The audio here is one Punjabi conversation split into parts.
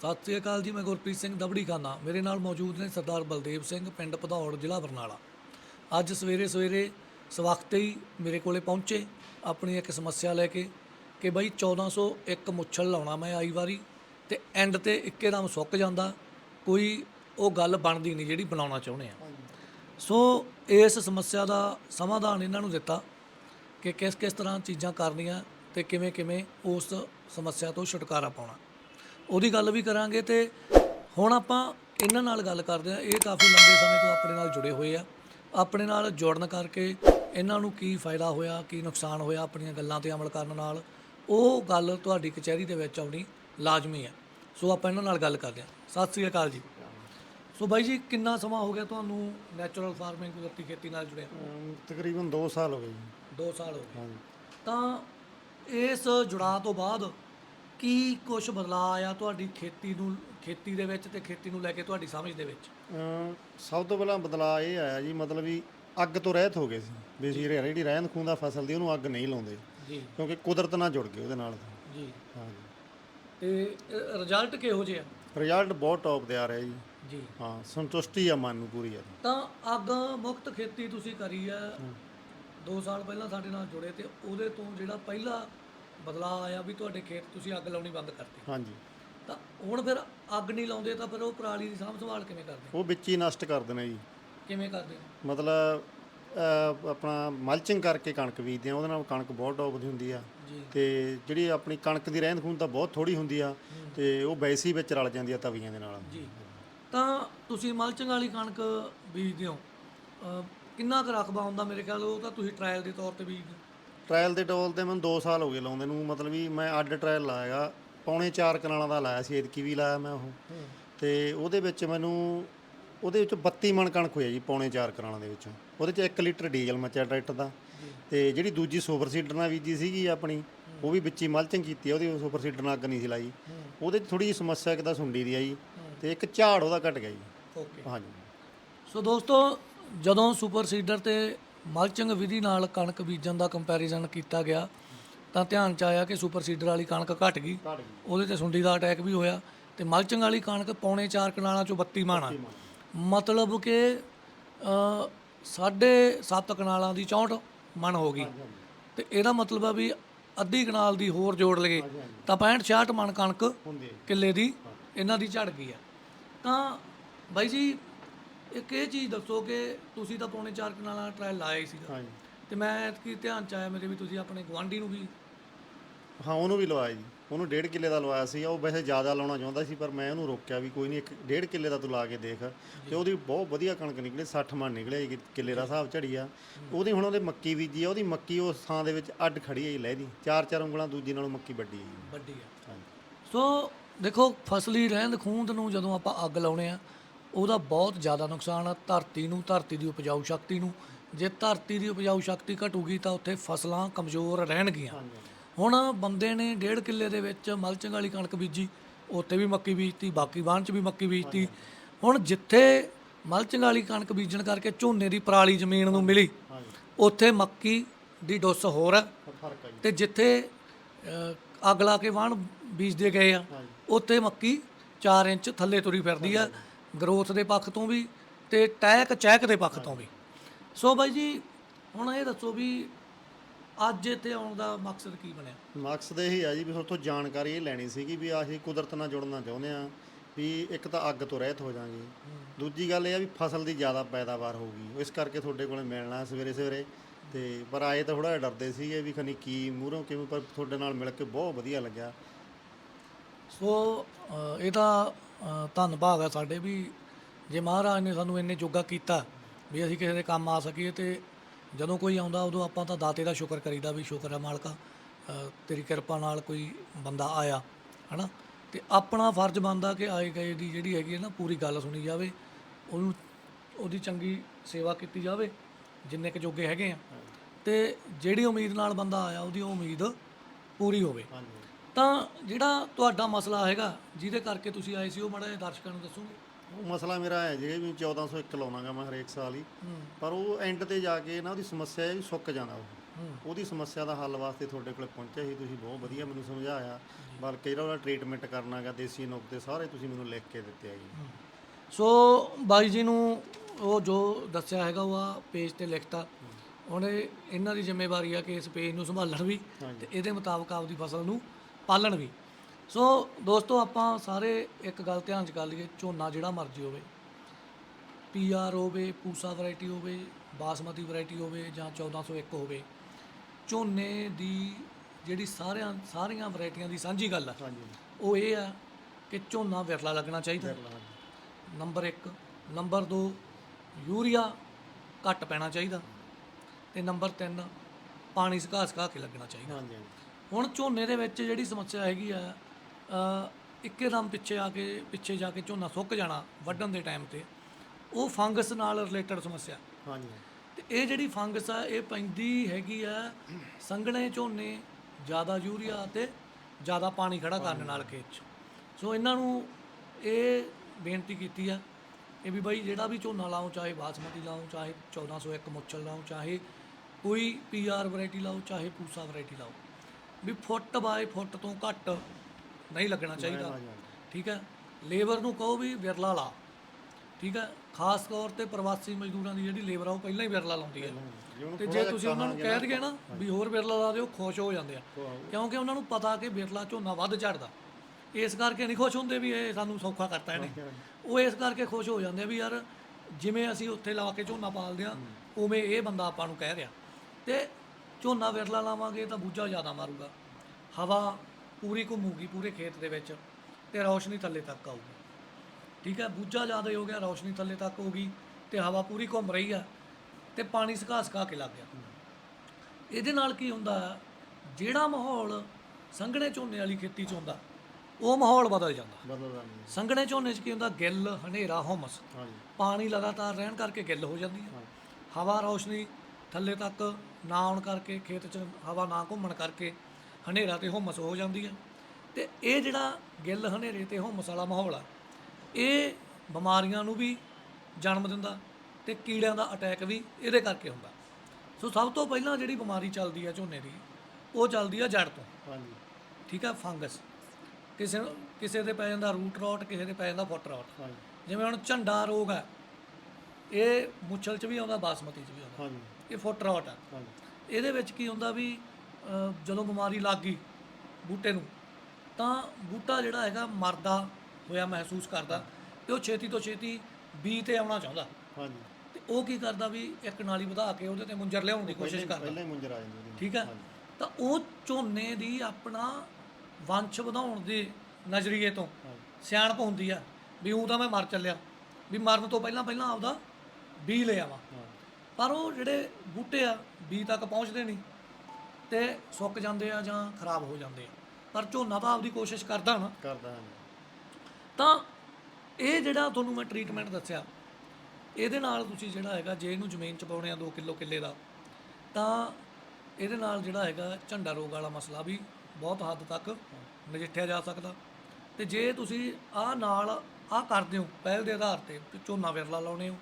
ਸਤਿ ਸ੍ਰੀ ਅਕਾਲ ਜੀ, ਮੈਂ ਗੁਰਪ੍ਰੀਤ ਸਿੰਘ ਦਬੜੀ ਖਾਨਾ ਮੇਰੇ ਨਾਲ ਮੌਜੂਦ ਨੇ ਸਰਦਾਰ ਬਲਦੇਵ ਸਿੰਘ, ਪਿੰਡ ਭਦੌੜ, ਜ਼ਿਲ੍ਹਾ ਬਰਨਾਲਾ। ਅੱਜ ਸਵੇਰੇ ਸਵੇਰੇ ਸਵਖਤੇ ਹੀ ਮੇਰੇ ਕੋਲੇ ਪਹੁੰਚੇ, ਆਪਣੀ ਇੱਕ ਸਮੱਸਿਆ ਲੈ ਕੇ ਕਿ ਬਈ 1401 ਮੁੱਛਲ ਲਾਉਣਾ ਮੈਂ ਆਈ ਵਾਰੀ ਤੇ ਐਂਡ ਤੇ ਇੱਕੇ ਇੱਕੇਦਮ ਸੁੱਕ ਜਾਂਦਾ, ਕੋਈ ਉਹ ਗੱਲ ਬਣਦੀ ਨਹੀਂ ਜਿਹੜੀ ਬਣਾਉਣਾ ਚਾਹੁੰਦੇ ਆ। ਸੋ ਇਸ ਸਮੱਸਿਆ ਦਾ ਸਮਾਧਾਨ ਇਹਨਾਂ ਨੂੰ ਦਿੱਤਾ ਕਿ ਕਿਸ ਕਿਸ ਤਰ੍ਹਾਂ ਚੀਜ਼ਾਂ ਕਰਨੀਆਂ ਤੇ ਕਿਵੇਂ ਕਿਵੇਂ ਉਸ ਸਮੱਸਿਆ ਤੋਂ ਛੁਟਕਾਰਾ ਪਾਉਣਾ। ਉਹਦੀ ਗੱਲ ਵੀ ਕਰਾਂਗੇ ਤੇ ਹੁਣ ਆਪਾਂ ਇਹਨਾਂ ਨਾਲ ਗੱਲ ਕਰਦੇ ਆ ਇਹ ਕਾਫੀ ਲੰਬੇ ਸਮੇਂ ਤੋਂ ਆਪਣੇ ਨਾਲ ਜੁੜੇ ਹੋਏ ਆ। ਆਪਣੇ ਨਾਲ ਜੁੜਨ ਕਰਕੇ ਇਹਨਾਂ ਨੂੰ ਕੀ ਫਾਇਦਾ ਹੋਇਆ ਕੀ ਨੁਕਸਾਨ ਹੋਇਆ ਆਪਣੀਆਂ ਗੱਲਾਂ ਤੇ ਅਮਲ ਕਰਨ ਨਾਲ ਉਹ ਗੱਲ ਤੁਹਾਡੀ ਕਚਹਿਰੀ ਦੇ ਵਿੱਚ ਆਉਣੀ ਲਾਜ਼ਮੀ ਆ। ਸੋ ਆਪਾਂ ਇਹਨਾਂ ਨਾਲ ਗੱਲ ਕਰਦੇ ਆ ਸਤਿ ਸ੍ਰੀ ਅਕਾਲ ਜੀ। ਸੋ ਬਾਈ ਜੀ ਕਿੰਨਾ ਸਮਾਂ ਹੋ ਗਿਆ ਤੁਹਾਨੂੰ ਨੈਚੁਰਲ ਫਾਰਮਿੰਗ ਕੁਦਰਤੀ ਖੇਤੀ ਨਾਲ ਜੁੜਿਆ? ਅਮ ਤਕਰੀਬਨ 2 ਸਾਲ ਹੋ ਗਏ ਜੀ। 2 ਸਾਲ ਹੋ ਗਏ। ਹਾਂਜੀ। ਤਾਂ ਇਸ ਜੁੜਾਅ ਤੋਂ ਬਾਅਦ ਕੀ ਕੁਝ ਬਦਲਾਅ ਆਇਆ ਤੁਹਾਡੀ ਖੇਤੀ ਨੂੰ ਖੇਤੀ ਦੇ ਵਿੱਚ ਤੇ ਖੇਤੀ ਨੂੰ ਲੈ ਕੇ ਤੁਹਾਡੀ ਸਮਝ ਦੇ ਵਿੱਚ? ਅਮ ਸਭ ਤੋਂ ਪਹਿਲਾਂ ਬਦਲਾਅ ਇਹ ਆਇਆ ਜੀ ਮਤਲਬ ਵੀ ਅੱਗ ਤੋਂ ਰਹਿਤ ਹੋ ਗਏ ਸੀ। ਵੀ ਅਸੀਂ ਜਿਹੜੀ ਰਹਿੰਦ ਖੂੰਦਾ ਫਸਲ ਦੀ ਉਹਨੂੰ ਅੱਗ ਨਹੀਂ ਲਾਉਂਦੇ। ਜੀ। ਕਿਉਂਕਿ ਕੁਦਰਤ ਨਾਲ ਜੁੜ ਗਏ ਉਹਦੇ ਨਾਲ। ਜੀ। ਹਾਂਜੀ ਤੇ ਰਿਜ਼ਲਟ ਕਿਹੋ ਜਿਹਾ ਰਿਜ਼ਲਟ ਬਹੁਤ ਟੌਪ ਦੇ ਆ ਰਿਹਾ ਜੀ। ਜੀ। ਹਾਂ ਸੰਤੁਸ਼ਟੀ ਆ ਮਨ ਨੂੰ ਪੂਰੀ ਆ ਤਾਂ ਅੱਗ ਮੁਕਤ ਖੇਤੀ ਤੁਸੀਂ ਕਰੀ ਆ 2 ਸਾਲ ਪਹਿਲਾਂ ਸਾਡੇ ਨਾਲ ਜੁੜੇ ਤੇ ਉਹਦੇ ਤੋਂ ਜਿਹੜਾ ਪਹਿਲਾ ਬਦਲਾਅ ਆਇਆ ਵੀ ਤੁਹਾਡੇ ਖੇਤ ਤੁਸੀਂ ਅੱਗ ਲਾਉਣੀ ਬੰਦ ਕਰਤੀ। ਹਾਂਜੀ। ਤਾਂ ਹੁਣ ਫਿਰ ਅੱਗ ਨਹੀਂ ਲਾਉਂਦੇ ਤਾਂ ਫਿਰ ਉਹ ਪਰਾਲੀ ਦੀ ਸਾਂਭ ਸੰਭਾਲ ਕਿਵੇਂ ਕਰਦੇ? ਉਹ ਵਿੱਚ ਹੀ ਨਸ਼ਟ ਕਰ ਦੇਣਾ ਜੀ। ਕਿਵੇਂ ਕਰਦੇ? ਮਤਲਬ ਅਹ, ਆਪਣਾ ਮਲਚਿੰਗ ਕਰਕੇ ਕਣਕ ਬੀਜਦੇ ਆ ਉਹਦੇ ਨਾਲ ਕਣਕ ਬਹੁਤ ਟੌਪ ਦੀ ਹੁੰਦੀ ਆ। ਜੀ। ਤੇ ਜਿਹੜੀ ਆਪਣੀ ਕਣਕ ਦੀ ਰਹਿੰਦ ਖੂੰਦ ਤਾਂ ਬਹੁਤ ਥੋੜੀ ਹੁੰਦੀ ਆ ਤੇ ਉਹ ਵੈਸੀ ਵਿੱਚ ਰਲ ਜਾਂਦੀ ਆ ਤਵੀਆਂ ਦੇ ਨਾਲ। ਜੀ। ਤਾਂ ਤੁਸੀਂ ਮਲਚਿੰਗ ਵਾਲੀ ਕਣਕ ਬੀਜਦੇ ਹੋ। ਅਹ ਕਿੰਨਾ ਕੁ ਰਕਬਾ ਹੁੰਦਾ ਮੇਰੇ ਖਿਆਲ ਉਹ ਤਾਂ ਤੁਸੀਂ ਟ੍ਰਾਇਲ ਦੇ ਤੌਰ ਤੇ ਬੀਜਦੇ ਹੋ। ਟ੍ਰਾਇਲ ਦੇ ਟੋਲ ਤੇ ਮੈਨੂੰ 2 ਸਾਲ ਹੋ ਗਏ ਲਾਉਂਦੇ ਨੂੰ ਮਤਲਬ ਵੀ ਮੈਂ ਅੱਡ ਟ੍ਰਾਇਲ ਲਾਇਆ ਪੌਣੇ 4 ਕਨਾਲਾਂ ਦਾ ਲਾਇਆ ਸੀ ਐਤਕੀ ਵੀ ਲਾਇਆ ਮੈਂ ਉਹ। ਤੇ ਉਹਦੇ ਵਿੱਚ ਮੈਨੂੰ ਉਹਦੇ ਵਿੱਚ 32 ਮਣ ਕਣਕ ਹੋਈ ਜੀ ਪੌਣੇ 4 ਕਨਾਲਾਂ ਦੇ ਵਿੱਚੋਂ। ਉਹਦੇ ਚ 1 ਲੀਟਰ ਡੀਜ਼ਲ ਮੱਚਿਆ ਟਰੈਕਟਰ ਦਾ। ਤੇ ਜਿਹੜੀ ਦੂਜੀ ਸੁਪਰ ਸੀਡਰ ਨਾਲ ਬੀਜੀ ਸੀਗੀ ਆਪਣੀ ਉਹ ਵੀ ਵਿੱਚ ਮਲਚਿੰਗ ਕੀਤੀ ਆ ਉਹਦੀ ਸੁਪਰ ਸੀਡਰ ਨਾਲ ਅੱਗ ਨਹੀਂ ਸੀ ਲਾਈ। ਉਹਦੇ ਚ ਥੋੜੀ ਜਿਹੀ ਸਮੱਸਿਆ ਇੱਕ ਤਾਂ ਸੁੰਡੀ ਦੀ ਆਈ ਤੇ ਇੱਕ ਝਾੜ ਉਹਦਾ ਘਟ ਗਿਆ ਜੀ। ਓਕੇ। ਹਾਂਜੀ। ਸੋ ਦੋਸਤੋ ਜਦੋਂ ਸੁਪਰ ਸੀਡਰ ਤੇ ਮਲਚਿੰਗ ਵਿਧੀ ਨਾਲ ਕਣਕ ਬੀਜਣ ਦਾ ਕੰਪੈਰੀਜ਼ਨ ਕੀਤਾ ਗਿਆ ਤਾਂ ਧਿਆਨ ਚ ਆਇਆ ਕਿ ਸੁਪਰ ਸੀਡਰ ਵਾਲੀ ਕਣਕ ਘਟ ਗਈ। ਉਹਦੇ ਤੇ ਸੁੰਡੀ ਦਾ ਅਟੈਕ ਵੀ ਹੋਇਆ ਤੇ ਮਲਚਿੰਗ ਵਾਲੀ ਕਣਕ ਪੌਣੇ 4 ਕਨਾਲਾਂ ਚੋਂ 32 ਮਾਣਾ। ਮਤਲਬ ਕਿ ਸਾਢੇ 7 ਕਨਾਲਾਂ ਦੀ 64 ਮਣ ਹੋ ਗਈ। ਤੇ ਇਹਦਾ ਮਤਲਬ ਆ ਵੀ ਅੱਧੀ ਕਨਾਲ ਦੀ ਹੋਰ ਜੋੜ ਲਗੇ ਤਾਂ 65 66 ਮਣ ਕਣਕ ਕਿੱਲੇ ਦੀ ਇਹਨਾਂ ਦੀ ਝੜ ਗਈ ਆ। ਤਾਂ ਬਾਈ ਜੀ ਇੱਕ ਇਹ ਚੀਜ਼ ਦੱਸੋ ਕਿ ਤੁਸੀਂ ਤਾਂ ਪੌਣੇ 4 ਕਨਾਲਾਂ ਟ੍ਰਾਇਲ ਲਾਇਆ ਹੀ ਸੀਗਾ। ਹਾਂਜੀ। ਤੇ ਮੈਂ ਕੀ ਧਿਆਨ ਚ ਆਇਆ ਮੇਰੇ ਵੀ ਤੁਸੀਂ ਆਪਣੇ ਗਵਾਂਢੀ ਨੂੰ ਵੀ। ਹਾਂ ਉਹਨੂੰ ਵੀ ਲਵਾਇਆ ਜੀ। ਉਹਨੂੰ ਡੇਢ ਕਿੱਲੇ ਦਾ ਲਵਾਇਆ ਸੀ। ਉਹ ਵੈਸੇ ਜ਼ਿਆਦਾ ਲਾਉਣਾ ਚਾਹੁੰਦਾ ਸੀ ਪਰ ਮੈਂ ਉਹਨੂੰ ਰੋਕਿਆ ਵੀ ਕੋਈ ਨਹੀਂ ਇੱਕ ਡੇਢ ਕਿੱਲੇ ਦਾ ਤੂੰ ਲਾ ਕੇ ਦੇਖ। ਤੇ ਉਹਦੀ ਬਹੁਤ ਵਧੀਆ ਕਣਕ ਨਿਕਲੀ 60 ਮਣ ਨਿਕਲਿਆ ਜੀ ਕਿੱਲੇ ਦਾ ਹਿਸਾਬ ਝੜੀ ਆ ਉਹਦੀ ਹੁਣ ਉਹਦੇ ਮੱਕੀ ਬੀਜੀ ਆ ਉਹਦੀ ਮੱਕੀ ਉਸ ਥਾਂ ਦੇ ਵਿੱਚ ਅੱਡ ਖੜੀ ਹੈ ਜੀ ਲਹਿਦੀ ਚਾਰ ਚਾਰ ਉਂਗਲਾਂ ਦੂਜੀ ਨਾਲੋਂ ਮੱਕੀ ਵੱਡੀ ਹੈ ਵੱਡੀ ਹਾਂਜੀ। ਸੋ ਦੇਖੋ ਫਸਲੀ ਰਹਿੰਦ ਖੂੰਦ ਨੂੰ ਜਦੋਂ ਆਪਾਂ ਅੱਗ ਲਾਉਣੇ ਆ ਉਹਦਾ ਬਹੁਤ ਜ਼ਿਆਦਾ ਨੁਕਸਾਨ ਆ ਧਰਤੀ ਨੂੰ ਧਰਤੀ ਦੀ ਉਪਜਾਊ ਸ਼ਕਤੀ ਨੂੰ। ਜੇ ਧਰਤੀ ਦੀ ਉਪਜਾਊ ਸ਼ਕਤੀ ਘਟੂਗੀ ਤਾਂ ਉੱਥੇ ਫਸਲਾਂ ਕਮਜ਼ੋਰ ਰਹਿਣਗੀਆਂ। ਹੁਣ ਬੰਦੇ ਨੇ ਡੇਢ ਕਿੱਲੇ ਦੇ ਵਿੱਚ ਮਲਚਿੰਗ ਵਾਲੀ ਕਣਕ ਬੀਜੀ ਉੱਥੇ ਵੀ ਮੱਕੀ ਬੀਜਤੀ ਬਾਕੀ ਬਾਣ 'ਚ ਵੀ ਮੱਕੀ ਬੀਜਤੀ। ਹੁਣ ਜਿੱਥੇ ਮਲਚਿੰਗ ਵਾਲੀ ਕਣਕ ਬੀਜਣ ਕਰਕੇ ਝੋਨੇ ਦੀ ਪਰਾਲੀ ਜ਼ਮੀਨ ਨੂੰ ਮਿਲੀ ਉੱਥੇ ਮੱਕੀ ਦੀ ਡੁੱਸ ਹੋਰ ਹੈ ਜੀ ਤੇ ਜਿੱਥੇ ਅ, ਅੱਗ ਲਾ ਕੇ ਵਾਹਣ ਬੀਜਦੇ ਗਏ ਆ ਉੱਥੇ ਮੱਕੀ 4 ਇੰਚ ਥੱਲੇ ਤੁਰੀ ਫਿਰਦੀ ਆ। ਗਰੋਥ ਦੇ ਪੱਖ ਤੋਂ ਵੀ ਤੇ ਟੈਕ ਚੈਕ ਦੇ ਪੱਖ ਤੋਂ ਵੀ। ਸੋ ਬਾਈ ਜੀ ਹੁਣ ਇਹ ਦੱਸੋ ਵੀ ਅੱਜ ਇੱਥੇ ਆਉਣ ਦਾ ਮਕਸਦ ਕੀ ਬਣਿਆ? ਮਕਸਦ ਇਹ ਆ ਜੀ ਵੀ ਤੁਹਾਡੇ ਤੋਂ ਜਾਣਕਾਰੀ ਇਹ ਲੈਣੀ ਸੀਗੀ ਵੀ ਅਸੀਂ ਕੁਦਰਤ ਨਾਲ ਜੁੜਨਾ ਚਾਹੁੰਦੇ ਆ ਵੀ ਇੱਕ ਤਾਂ ਅੱਗ ਤੋਂ ਰਹਿਤ ਹੋ ਜਾਾਂਗੇ ਦੂਜੀ ਗੱਲ ਇਹ ਆ ਵੀ ਫਸਲ ਦੀ ਜ਼ਿਆਦਾ ਪੈਦਾਵਾਰ ਹੋਊਗੀ। ਇਸ ਕਰਕੇ ਤੁਹਾਡੇ ਕੋਲੇ ਮਿਲਣਾ ਸਵੇਰੇ ਸਵੇਰੇ ਤੇ ਪਰ ਆਏ ਤਾਂ ਥੋੜਾ ਡਰਦੇ ਸੀਗੇ ਵੀ ਖਨੀ ਕੀ ਮੂਹਰੋਂ ਕਿਵੇਂ ਪਰ ਤੁਹਾਡੇ ਨਾਲ ਮਿਲ ਕੇ ਬਹੁਤ ਵਧੀਆ ਲੱਗਿਆ। ਸੋ ਇਹ ਤਾਂ ਧੰਨ ਭਾਗ ਆ ਸਾਡੇ ਵੀ ਜੇ ਮਹਾਰਾਜ ਨੇ ਸਾਨੂੰ ਇੰਨੇ ਜੋਗਾ ਕੀਤਾ ਵੀ ਅਸੀਂ ਕਿਸੇ ਦੇ ਕੰਮ ਆ ਸਕੀਏ ਤੇ ਜਦੋਂ ਕੋਈ ਆਉਂਦਾ ਉਦੋਂ ਆਪਾਂ ਤਾਂ ਦਾਤੇ ਦਾ ਸ਼ੁਕਰ ਕਰੀਦਾ ਵੀ ਸ਼ੁਕਰ ਹੈ ਮਾਲਕਾ ਤੇਰੀ ਕਿਰਪਾ ਨਾਲ ਕੋਈ ਬੰਦਾ ਆਇਆ ਹਨਾ? ਤੇ ਆਪਣਾ ਫਰਜ਼ ਬਣਦਾ ਕਿ ਆਏ ਗਏ ਦੀ ਜਿਹੜੀ ਹੈਗੀ ਹੈ ਨਾ ਪੂਰੀ ਗੱਲ ਸੁਣੀ ਜਾਵੇ ਉਹਨੂੰ ਉਹਦੀ ਚੰਗੀ ਸੇਵਾ ਕੀਤੀ ਜਾਵੇ ਜਿੰਨੇ ਕੁ ਜੋਗੇ ਹੈਗੇ ਆ। ਤੇ ਜਿਹੜੀ ਉਮੀਦ ਨਾਲ ਬੰਦਾ ਆਇਆ ਉਹਦੀ ਉਹ ਉਮੀਦ ਪੂਰੀ ਹੋਵੇ। ਹਾਂਜੀ। ਤਾਂ ਜਿਹੜਾ ਤੁਹਾਡਾ ਮਸਲਾ ਹੈਗਾ ਜਿਹਦੇ ਕਰਕੇ ਤੁਸੀਂ ਆਏ ਸੀ ਉਹ ਮਾੜਾ ਜਿਹਾ ਦਰਸ਼ਕਾਂ ਨੂੰ ਦੱਸੋਗੇ? ਉਹ ਮਸਲਾ ਮੇਰਾ ਹੈ ਜੀ ਵੀ 1401 ਲਾਉਣਾਗਾ ਮੈਂ ਹਰੇਕ ਸਾਲ ਹੀ। ਪਰ ਉਹ ਐਂਡ ਤੇ ਜਾ ਕੇ ਨਾ ਉਹਦੀ ਸਮੱਸਿਆ ਇਹ ਵੀ ਸੁੱਕ ਜਾਂਦਾ ਉਹ। ਉਹਦੀ ਸਮੱਸਿਆ ਦਾ ਹੱਲ ਵਾਸਤੇ ਤੁਹਾਡੇ ਕੋਲ ਪਹੁੰਚਿਆ ਸੀ ਤੁਸੀਂ ਬਹੁਤ ਵਧੀਆ ਮੈਨੂੰ ਸਮਝਾਇਆ। ਬਲਕਿ ਜਿਹੜਾ ਉਹਦਾ ਟ੍ਰੀਟਮੈਂਟ ਕਰਨਾਗਾ ਦੇਸੀ ਨੁਕਤੇ ਸਾਰੇ ਤੁਸੀਂ ਮੈਨੂੰ ਲਿਖ ਕੇ ਦਿੱਤੇ ਆ ਜੀ। ਸੋ ਬਾਈ ਜੀ ਨੂੰ ਉਹ ਜੋ ਦੱਸਿਆ ਹੈਗਾ ਉਹ ਆ ਪੇਜ ਤੇ ਲਿਖਤਾ। ਹੁਣ ਇਹ- ਇਹਨਾਂ ਦੀ ਜ਼ਿੰਮੇਵਾਰੀ ਆ ਕਿ ਇਸ ਪੇਜ ਨੂੰ ਸੰਭਾਲਣ ਵੀ। ਤੇ ਇਹਦੇ ਮੁਤਾਬਕ ਆਪਦੀ ਫਸਲ ਨੂੰ ਪਾਲਣ ਵੀ। ਸੋ ਦੋਸਤੋ ਆਪਾਂ ਸਾਰੇ ਇੱਕ ਗੱਲ ਧਿਆਨ ਚ ਕਰ ਲਈਏ ਝੋਨਾ ਜਿਹੜਾ ਮਰਜ਼ੀ ਹੋਵੇ। ਪੀਆਰ ਹੋਵੇ ਪੂਸਾ ਵੈਰਾਈਟੀ ਹੋਵੇ ਬਾਸਮਤੀ ਵੈਰਾਈਟੀ ਹੋਵੇ ਜਾਂ 1401 ਹੋਵੇ ਝੋਨੇ ਦੀ ਜਿਹੜੀ ਸਾਰਿਆਂ ਸਾਰੀਆਂ ਵੈਰਾਈਟੀਆਂ ਦੀ ਸਾਂਝੀ ਗੱਲ ਆ ਹਾਂਜੀ ਉਹ ਇਹ ਆ ਕਿ ਝੋਨਾ ਵਿਰਲਾ ਲੱਗਣਾ ਚਾਹੀਦਾ। ਨੰਬਰ 1 ਨੰਬਰ 2 ਯੂਰੀਆ ਘੱਟ ਪੈਣਾ ਚਾਹੀਦਾ। ਤੇ ਨੰਬਰ 3 ਪਾਣੀ ਸੁਕਾ ਸੁਕਾ ਕੇ ਲੱਗਣਾ ਚਾਹੀਦਾ। ਹਾਂਜੀ। ਹੁਣ ਝੋਨੇ ਦੇ ਵਿੱਚ ਜਿਹੜੀ ਸਮੱਸਿਆ ਹੈਗੀ ਆ ਅ, ਇੱਕਦਮ ਪਿੱਛੇ ਆ ਕੇ ਪਿੱਛੇ ਜਾ ਕੇ ਝੋਨਾ ਸੁੱਕ ਜਾਣਾ ਵੱਢਣ ਦੇ ਟਾਈਮ ਤੇ ਉਹ ਫੰਗਸ ਨਾਲ ਰਿਲੇਟਡ ਸਮੱਸਿਆ। ਹਾਂਜੀ। ਤੇ ਇਹ ਜਿਹੜੀ ਫੰਗਸ ਆ ਇਹ ਪੈਂਦੀ ਹੈਗੀ ਆ ਸੰਘਣੇ ਝੋਨੇ ਜ਼ਿਆਦਾ ਯੂਰੀਆ ਤੇ ਜ਼ਿਆਦਾ ਪਾਣੀ ਖੜਾ ਕਰਨ ਨਾਲ ਖੇਤ 'ਚ। ਸੋ ਇਹਨਾਂ ਨੂੰ ਇਹ ਬੇਨਤੀ ਕੀਤੀ ਆ ਕਿ ਵੀ ਬਾਈ ਜਿਹੜਾ ਵੀ ਝੋਨਾ ਲਾਓ ਚਾਹੇ ਬਾਸਮਤੀ ਲਾਓ ਚਾਹੇ 1401 ਮੁੱਛਲ ਲਾਓ ਚਾਹੇ ਕੋਈ ਪੀਆਰ ਵੈਰਾਈਟੀ ਲਾਓ ਚਾਹੇ ਪੂਸਾ ਵੈਰਾਈਟੀ ਲਾਓ। ਵੀ ਫੁੱਟ ਬਾਏ ਫੁੱਟ ਤੋਂ ਘੱਟ ਨਹੀਂ ਲੱਗਣਾ ਚਾਹੀਦਾ। ਠੀਕ ਹੈ? ਲੇਬਰ ਨੂੰ ਕਹੋ ਵੀ ਵਿਰਲਾ ਲਾ। ਠੀਕ ਹੈ? ਖਾਸ ਤੌਰ ਤੇ ਪ੍ਰਵਾਸੀ ਮਜ਼ਦੂਰਾਂ ਦੀ ਜਿਹੜੀ ਲੇਬਰ ਆ ਉਹ ਪਹਿਲਾਂ ਹੀ ਵਿਰਲਾ ਲਾਉਂਦੀ ਹੈ। ਤੇ ਜੇ ਤੁਸੀਂ ਉਹਨਾਂ ਨੂੰ ਕਹਿ ਦਈਏ ਨਾ ਵੀ ਹੋਰ ਬਿਰਲਾ ਲਾ ਦਿਓ ਖੁਸ਼ ਹੋ ਜਾਂਦੇ ਆ। ਕਿਉਂਕਿ ਉਹਨਾਂ ਨੂੰ ਪਤਾ ਕਿ ਬਿਰਲਾ ਝੋਨਾ ਵੱਧ ਝੜਦਾ ਇਸ ਕਰਕੇ ਨਹੀਂ ਖੁਸ਼ ਹੁੰਦੇ ਵੀ ਇਹ ਸਾਨੂੰ ਸੌਖਾ ਕਰਤਾ ਇਹਨੇ। ਉਹ ਇਸ ਕਰਕੇ ਖੁਸ਼ ਹੋ ਜਾਂਦੇ ਆ ਵੀ ਯਾਰ ਜਿਵੇਂ ਅਸੀਂ ਉੱਥੇ ਲਾ ਕੇ ਝੋਨਾ ਪਾਲਦੇ ਆ ਉਵੇਂ ਇਹ ਬੰਦਾ ਆਪਾਂ ਨੂੰ ਕਹਿ ਰਿਹਾ। ਤੇ ਝੋਨਾ ਬਿਰਲਾ ਲਾਵਾਂਗੇ ਤਾਂ ਬੂਝਾ ਜ਼ਿਆਦਾ ਮਾਰੂਗਾ। ਹਵਾ ਪੂਰੀ ਘੁੰਮੂਗੀ ਪੂਰੇ ਖੇਤ ਦੇ ਵਿੱਚ ਤੇ ਰੌਸ਼ਨੀ ਥੱਲੇ ਤੱਕ ਆਊਗੀ। ਠੀਕ ਹੈ ਬੂਝਾ ਜ਼ਿਆਦਾ ਹੋ ਗਿਆ ਰੌਸ਼ਨੀ ਥੱਲੇ ਤੱਕ ਹੋ ਗਈ ਤੇ ਹਵਾ ਪੂਰੀ ਘੁੰਮ ਰਹੀ ਆ ਤੇ ਪਾਣੀ ਸੁਕਾ ਸੁਕਾ ਕੇ ਲੱਗ ਗਿਆ। ਇਹਦੇ ਨਾਲ ਕੀ ਹੁੰਦਾ? ਜਿਹੜਾ ਮਾਹੌਲ ਸੰਘਣੇ ਝੋਨੇ ਵਾਲੀ ਖੇਤੀ 'ਚ ਹੁੰਦਾ ਉਹ ਮਾਹੌਲ ਬਦਲ ਜਾਂਦਾ। ਬਦਲਦਾ ਨਹੀਂ ਸੰਘਣੇ ਝੋਨੇ 'ਚ ਕੀ ਹੁੰਦਾ ਗਿੱਲ ਹਨੇਰਾ ਹੁਮਸ। ਹਾਂਜੀ। ਪਾਣੀ ਲਗਾਤਾਰ ਰਹਿਣ ਕਰਕੇ ਗਿੱਲ ਹੋ ਜਾਂਦੀ ਹੈ ਹਵਾ ਰੌਸ਼ਨੀ ਥੱਲੇ ਤੱਕ ਨਾ ਆਉਣ ਕਰਕੇ ਖੇਤ 'ਚ ਹਵਾ ਨਾ ਘੁੰਮਣ ਕਰਕੇ ਹਨੇਰਾ ਤੇ ਹੁਮਸ ਹੋ ਜਾਂਦੀ ਹੈ ਤੇ ਇਹ ਜਿਹੜਾ ਗਿੱਲ ਹਨੇਰੇ ਤੇ ਹੁਮਸ ਵਾਲਾ ਮਾਹੌਲ ਆ ਇਹ ਬਿਮਾਰੀਆਂ ਨੂੰ ਵੀ ਜਨਮ ਦਿੰਦਾ ਤੇ ਕੀੜਿਆਂ ਦਾ ਅਟੈਕ ਵੀ ਇਹਦੇ ਕਰਕੇ ਹੁੰਦਾ। ਸੋ ਸਭ ਤੋਂ ਪਹਿਲਾਂ ਜਿਹੜੀ ਬਿਮਾਰੀ ਚੱਲਦੀ ਹੈ ਝੋਨੇ ਦੀ ਉਹ ਚੱਲਦੀ ਆ ਜੜ ਤੋਂ। ਹਾਂਜੀ। ਠੀਕ ਆ? ਫੰਗਸ। ਕਿਸੇ ਕਿਸੇ ਦੇ ਪੈ ਜਾਂਦਾ ਰੂਟ ਰੋਟ ਕਿਸੇ ਦੇ ਪੈ ਜਾਂਦਾ ਫੁੱਟ ਰੋਟ। ਹਾਂਜੀ। ਜਿਵੇਂ ਹੁਣ ਝੰਡਾ ਰੋਗ ਹੈ ਇਹ ਮੁੱਛਲ 'ਚ ਵੀ ਆਉਂਦਾ ਬਾਸਮਤੀ 'ਚ ਵੀ ਆਉਂਦਾ। ਹਾਂਜੀ। ਇਹ ਫੁੱਟ ਰੋਟ ਹੈ ਹਾਂਜੀ। ਇਹਦੇ ਵਿੱਚ ਕੀ ਹੁੰਦਾ ਵੀ ਜਦੋਂ ਬਿਮਾਰੀ ਲੱਗ ਗਈ ਬੂਟੇ ਨੂੰ ਤਾਂ ਬੂਟਾ ਜਿਹੜਾ ਹੈਗਾ ਮਰਦਾ ਹੋਇਆ ਮਹਿਸੂਸ ਕਰਦਾ ਤੇ ਉਹ ਛੇਤੀ ਤੋਂ ਛੇਤੀ ਬੀ ਤੇ ਆਉਣਾ ਚਾਹੁੰਦਾ। ਹਾਂਜੀ। ਤੇ ਉਹ ਕੀ ਕਰਦਾ ਵੀ ਇੱਕ ਨਾਲੀ ਵਧਾ ਕੇ ਉਹਦੇ ਤੇ ਮੁੰਜਰ ਲਿਆਉਣ ਦੀ ਕੋਸ਼ਿਸ਼ ਕਰਦਾ। ਪਹਿਲਾਂ ਹੀ ਮੁੰਜਰ ਆ ਜਾਂਦੀ ਉਹਦੀ ਠੀਕ ਹੈ ਤਾਂ ਉਹ ਝੋਨੇ ਦੀ ਆਪਣਾ ਵੰਸ਼ ਵਧਾਉਣ ਦੇ ਨਜ਼ਰੀਏ ਤੋਂ ਸਿਆਣਪ ਹੁੰਦੀ ਆ ਵੀ ਉਹ ਤਾਂ ਮੈਂ ਮਰ ਚੱਲਿਆ ਵੀ ਮਰਨ ਤੋਂ ਪਹਿਲਾਂ ਪਹਿਲਾਂ ਆਪਦਾ ਬੀ ਲੈ ਆਵਾਂ। ਪਰ ਉਹ ਜਿਹੜੇ ਬੂਟੇ ਆ ਬੀ ਤੱਕ ਪਹੁੰਚਦੇ ਨਹੀਂ ਤੇ ਸੁੱਕ ਜਾਂਦੇ ਆ ਜਾਂ ਖਰਾਬ ਹੋ ਜਾਂਦੇ ਆ। ਪਰ ਝੋਨਾ ਤਾਂ ਆਪਦੀ ਕੋਸ਼ਿਸ਼ ਕਰਦਾ ਨਾ। ਕਰਦਾ ਹਾਂ। ਤਾਂ ਇਹ ਜਿਹੜਾ ਤੁਹਾਨੂੰ ਮੈਂ ਟ੍ਰੀਟਮੈਂਟ ਦੱਸਿਆ ਇਹਦੇ ਨਾਲ ਤੁਸੀਂ ਜਿਹੜਾ ਹੈਗਾ ਜੇ ਇਹਨੂੰ ਜ਼ਮੀਨ ਚ ਪਾਉਣੇ ਆ 2 ਕਿਲੋ ਕਿੱਲੇ ਦਾ ਤਾਂ ਇਹਦੇ ਨਾਲ ਜਿਹੜਾ ਹੈਗਾ ਝੰਡਾ ਰੋਗ ਵਾਲਾ ਮਸਲਾ ਵੀ ਬਹੁਤ ਹੱਦ ਤੱਕ ਨਜਿੱਠਿਆ ਜਾ ਸਕਦਾ। ਤੇ ਜੇ ਤੁਸੀਂ ਆਹ ਨਾਲ ਆਹ ਕਰਦੇ ਹੋ ਪਹਿਲ ਦੇ ਆਧਾਰ ਤੇ ਝੋਨਾ ਵਿਰਲਾ ਲਾਉਣੇ ਹੋ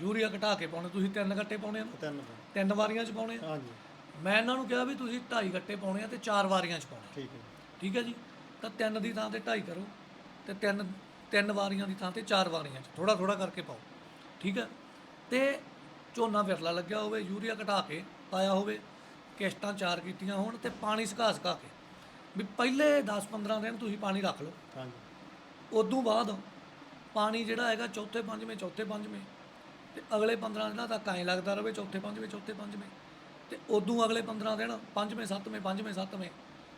ਯੂਰੀਆ ਘਟਾ ਕੇ ਪਾਉਣੇ ਤੁਸੀਂ ਤਿੰਨ ਗੱਟੇ ਪਾਉਣੇ ਆ ਨਾ, ਤਿੰਨ। ਤਿੰਨ ਵਾਰੀਆਂ ਚ ਪਾਉਣੇ ਆ? ਹਾਂਜੀ। ਮੈਂ ਇਹਨਾਂ ਨੂੰ ਕਿਹਾ ਵੀ ਤੁਸੀਂ ਢਾਈ ਗੱਟੇ ਪਾਉਣੇ ਆ ਤੇ ਚਾਰ ਵਾਰੀਆਂ ਚ ਪਾਉਣੇ ਆ। ਠੀਕ ਹੈ ਠੀਕ ਹੈ ਜੀ? ਤਾਂ ਤਿੰਨ ਦੀ ਥਾਂ ਤੇ ਢਾਈ ਕਰੋ ਤੇ ਤਿੰਨ ਤਿੰਨ ਵਾਰੀਆਂ ਦੀ ਥਾਂ ਤੇ ਚਾਰ ਵਾਰੀਆਂ ਚ ਥੋੜਾ ਥੋੜਾ ਕਰਕੇ ਪਾਓ। ਠੀਕ ਹੈ? ਤੇ ਝੋਨਾ ਵਿਰਲਾ ਲੱਗਿਆ ਹੋਵੇ ਯੂਰੀਆ ਘਟਾ ਕੇ ਪਾਇਆ ਹੋਵੇ ਕਿਸ਼ਤਾਂ ਚਾਰ ਕੀਤੀਆਂ ਹੋਣ ਤੇ ਪਾਣੀ ਸੁਕਾ ਸੁਕਾ ਕੇ। ਵੀ ਪਹਿਲੇ 10-15 ਦਿਨ ਤੁਸੀਂ ਪਾਣੀ ਰੱਖ ਲਓ। ਹਾਂਜੀ। ਉਦੋਂ ਬਾਅਦ ਪਾਣੀ ਜਿਹੜਾ ਹੈਗਾ ਚੌਥੇ ਪੰਜਵੇਂ ਚੌਥੇ ਪੰਜਵੇਂ ਤੇ ਅਗਲੇ 15 ਦਿਨਾਂ ਤੱਕ ਐਂ ਲੱਗਦਾ ਰਹੇ ਚੌਥੇ ਪੰਜਵੇਂ ਚੌਥੇ ਪੰਜਵੇਂ। ਤੇ ਉਦੋਂ ਅਗਲੇ 15 ਦਿਨ ਪੰਜਵੇਂ ਸੱਤਵੇਂ ਪੰਜਵੇਂ ਸੱਤਵੇਂ।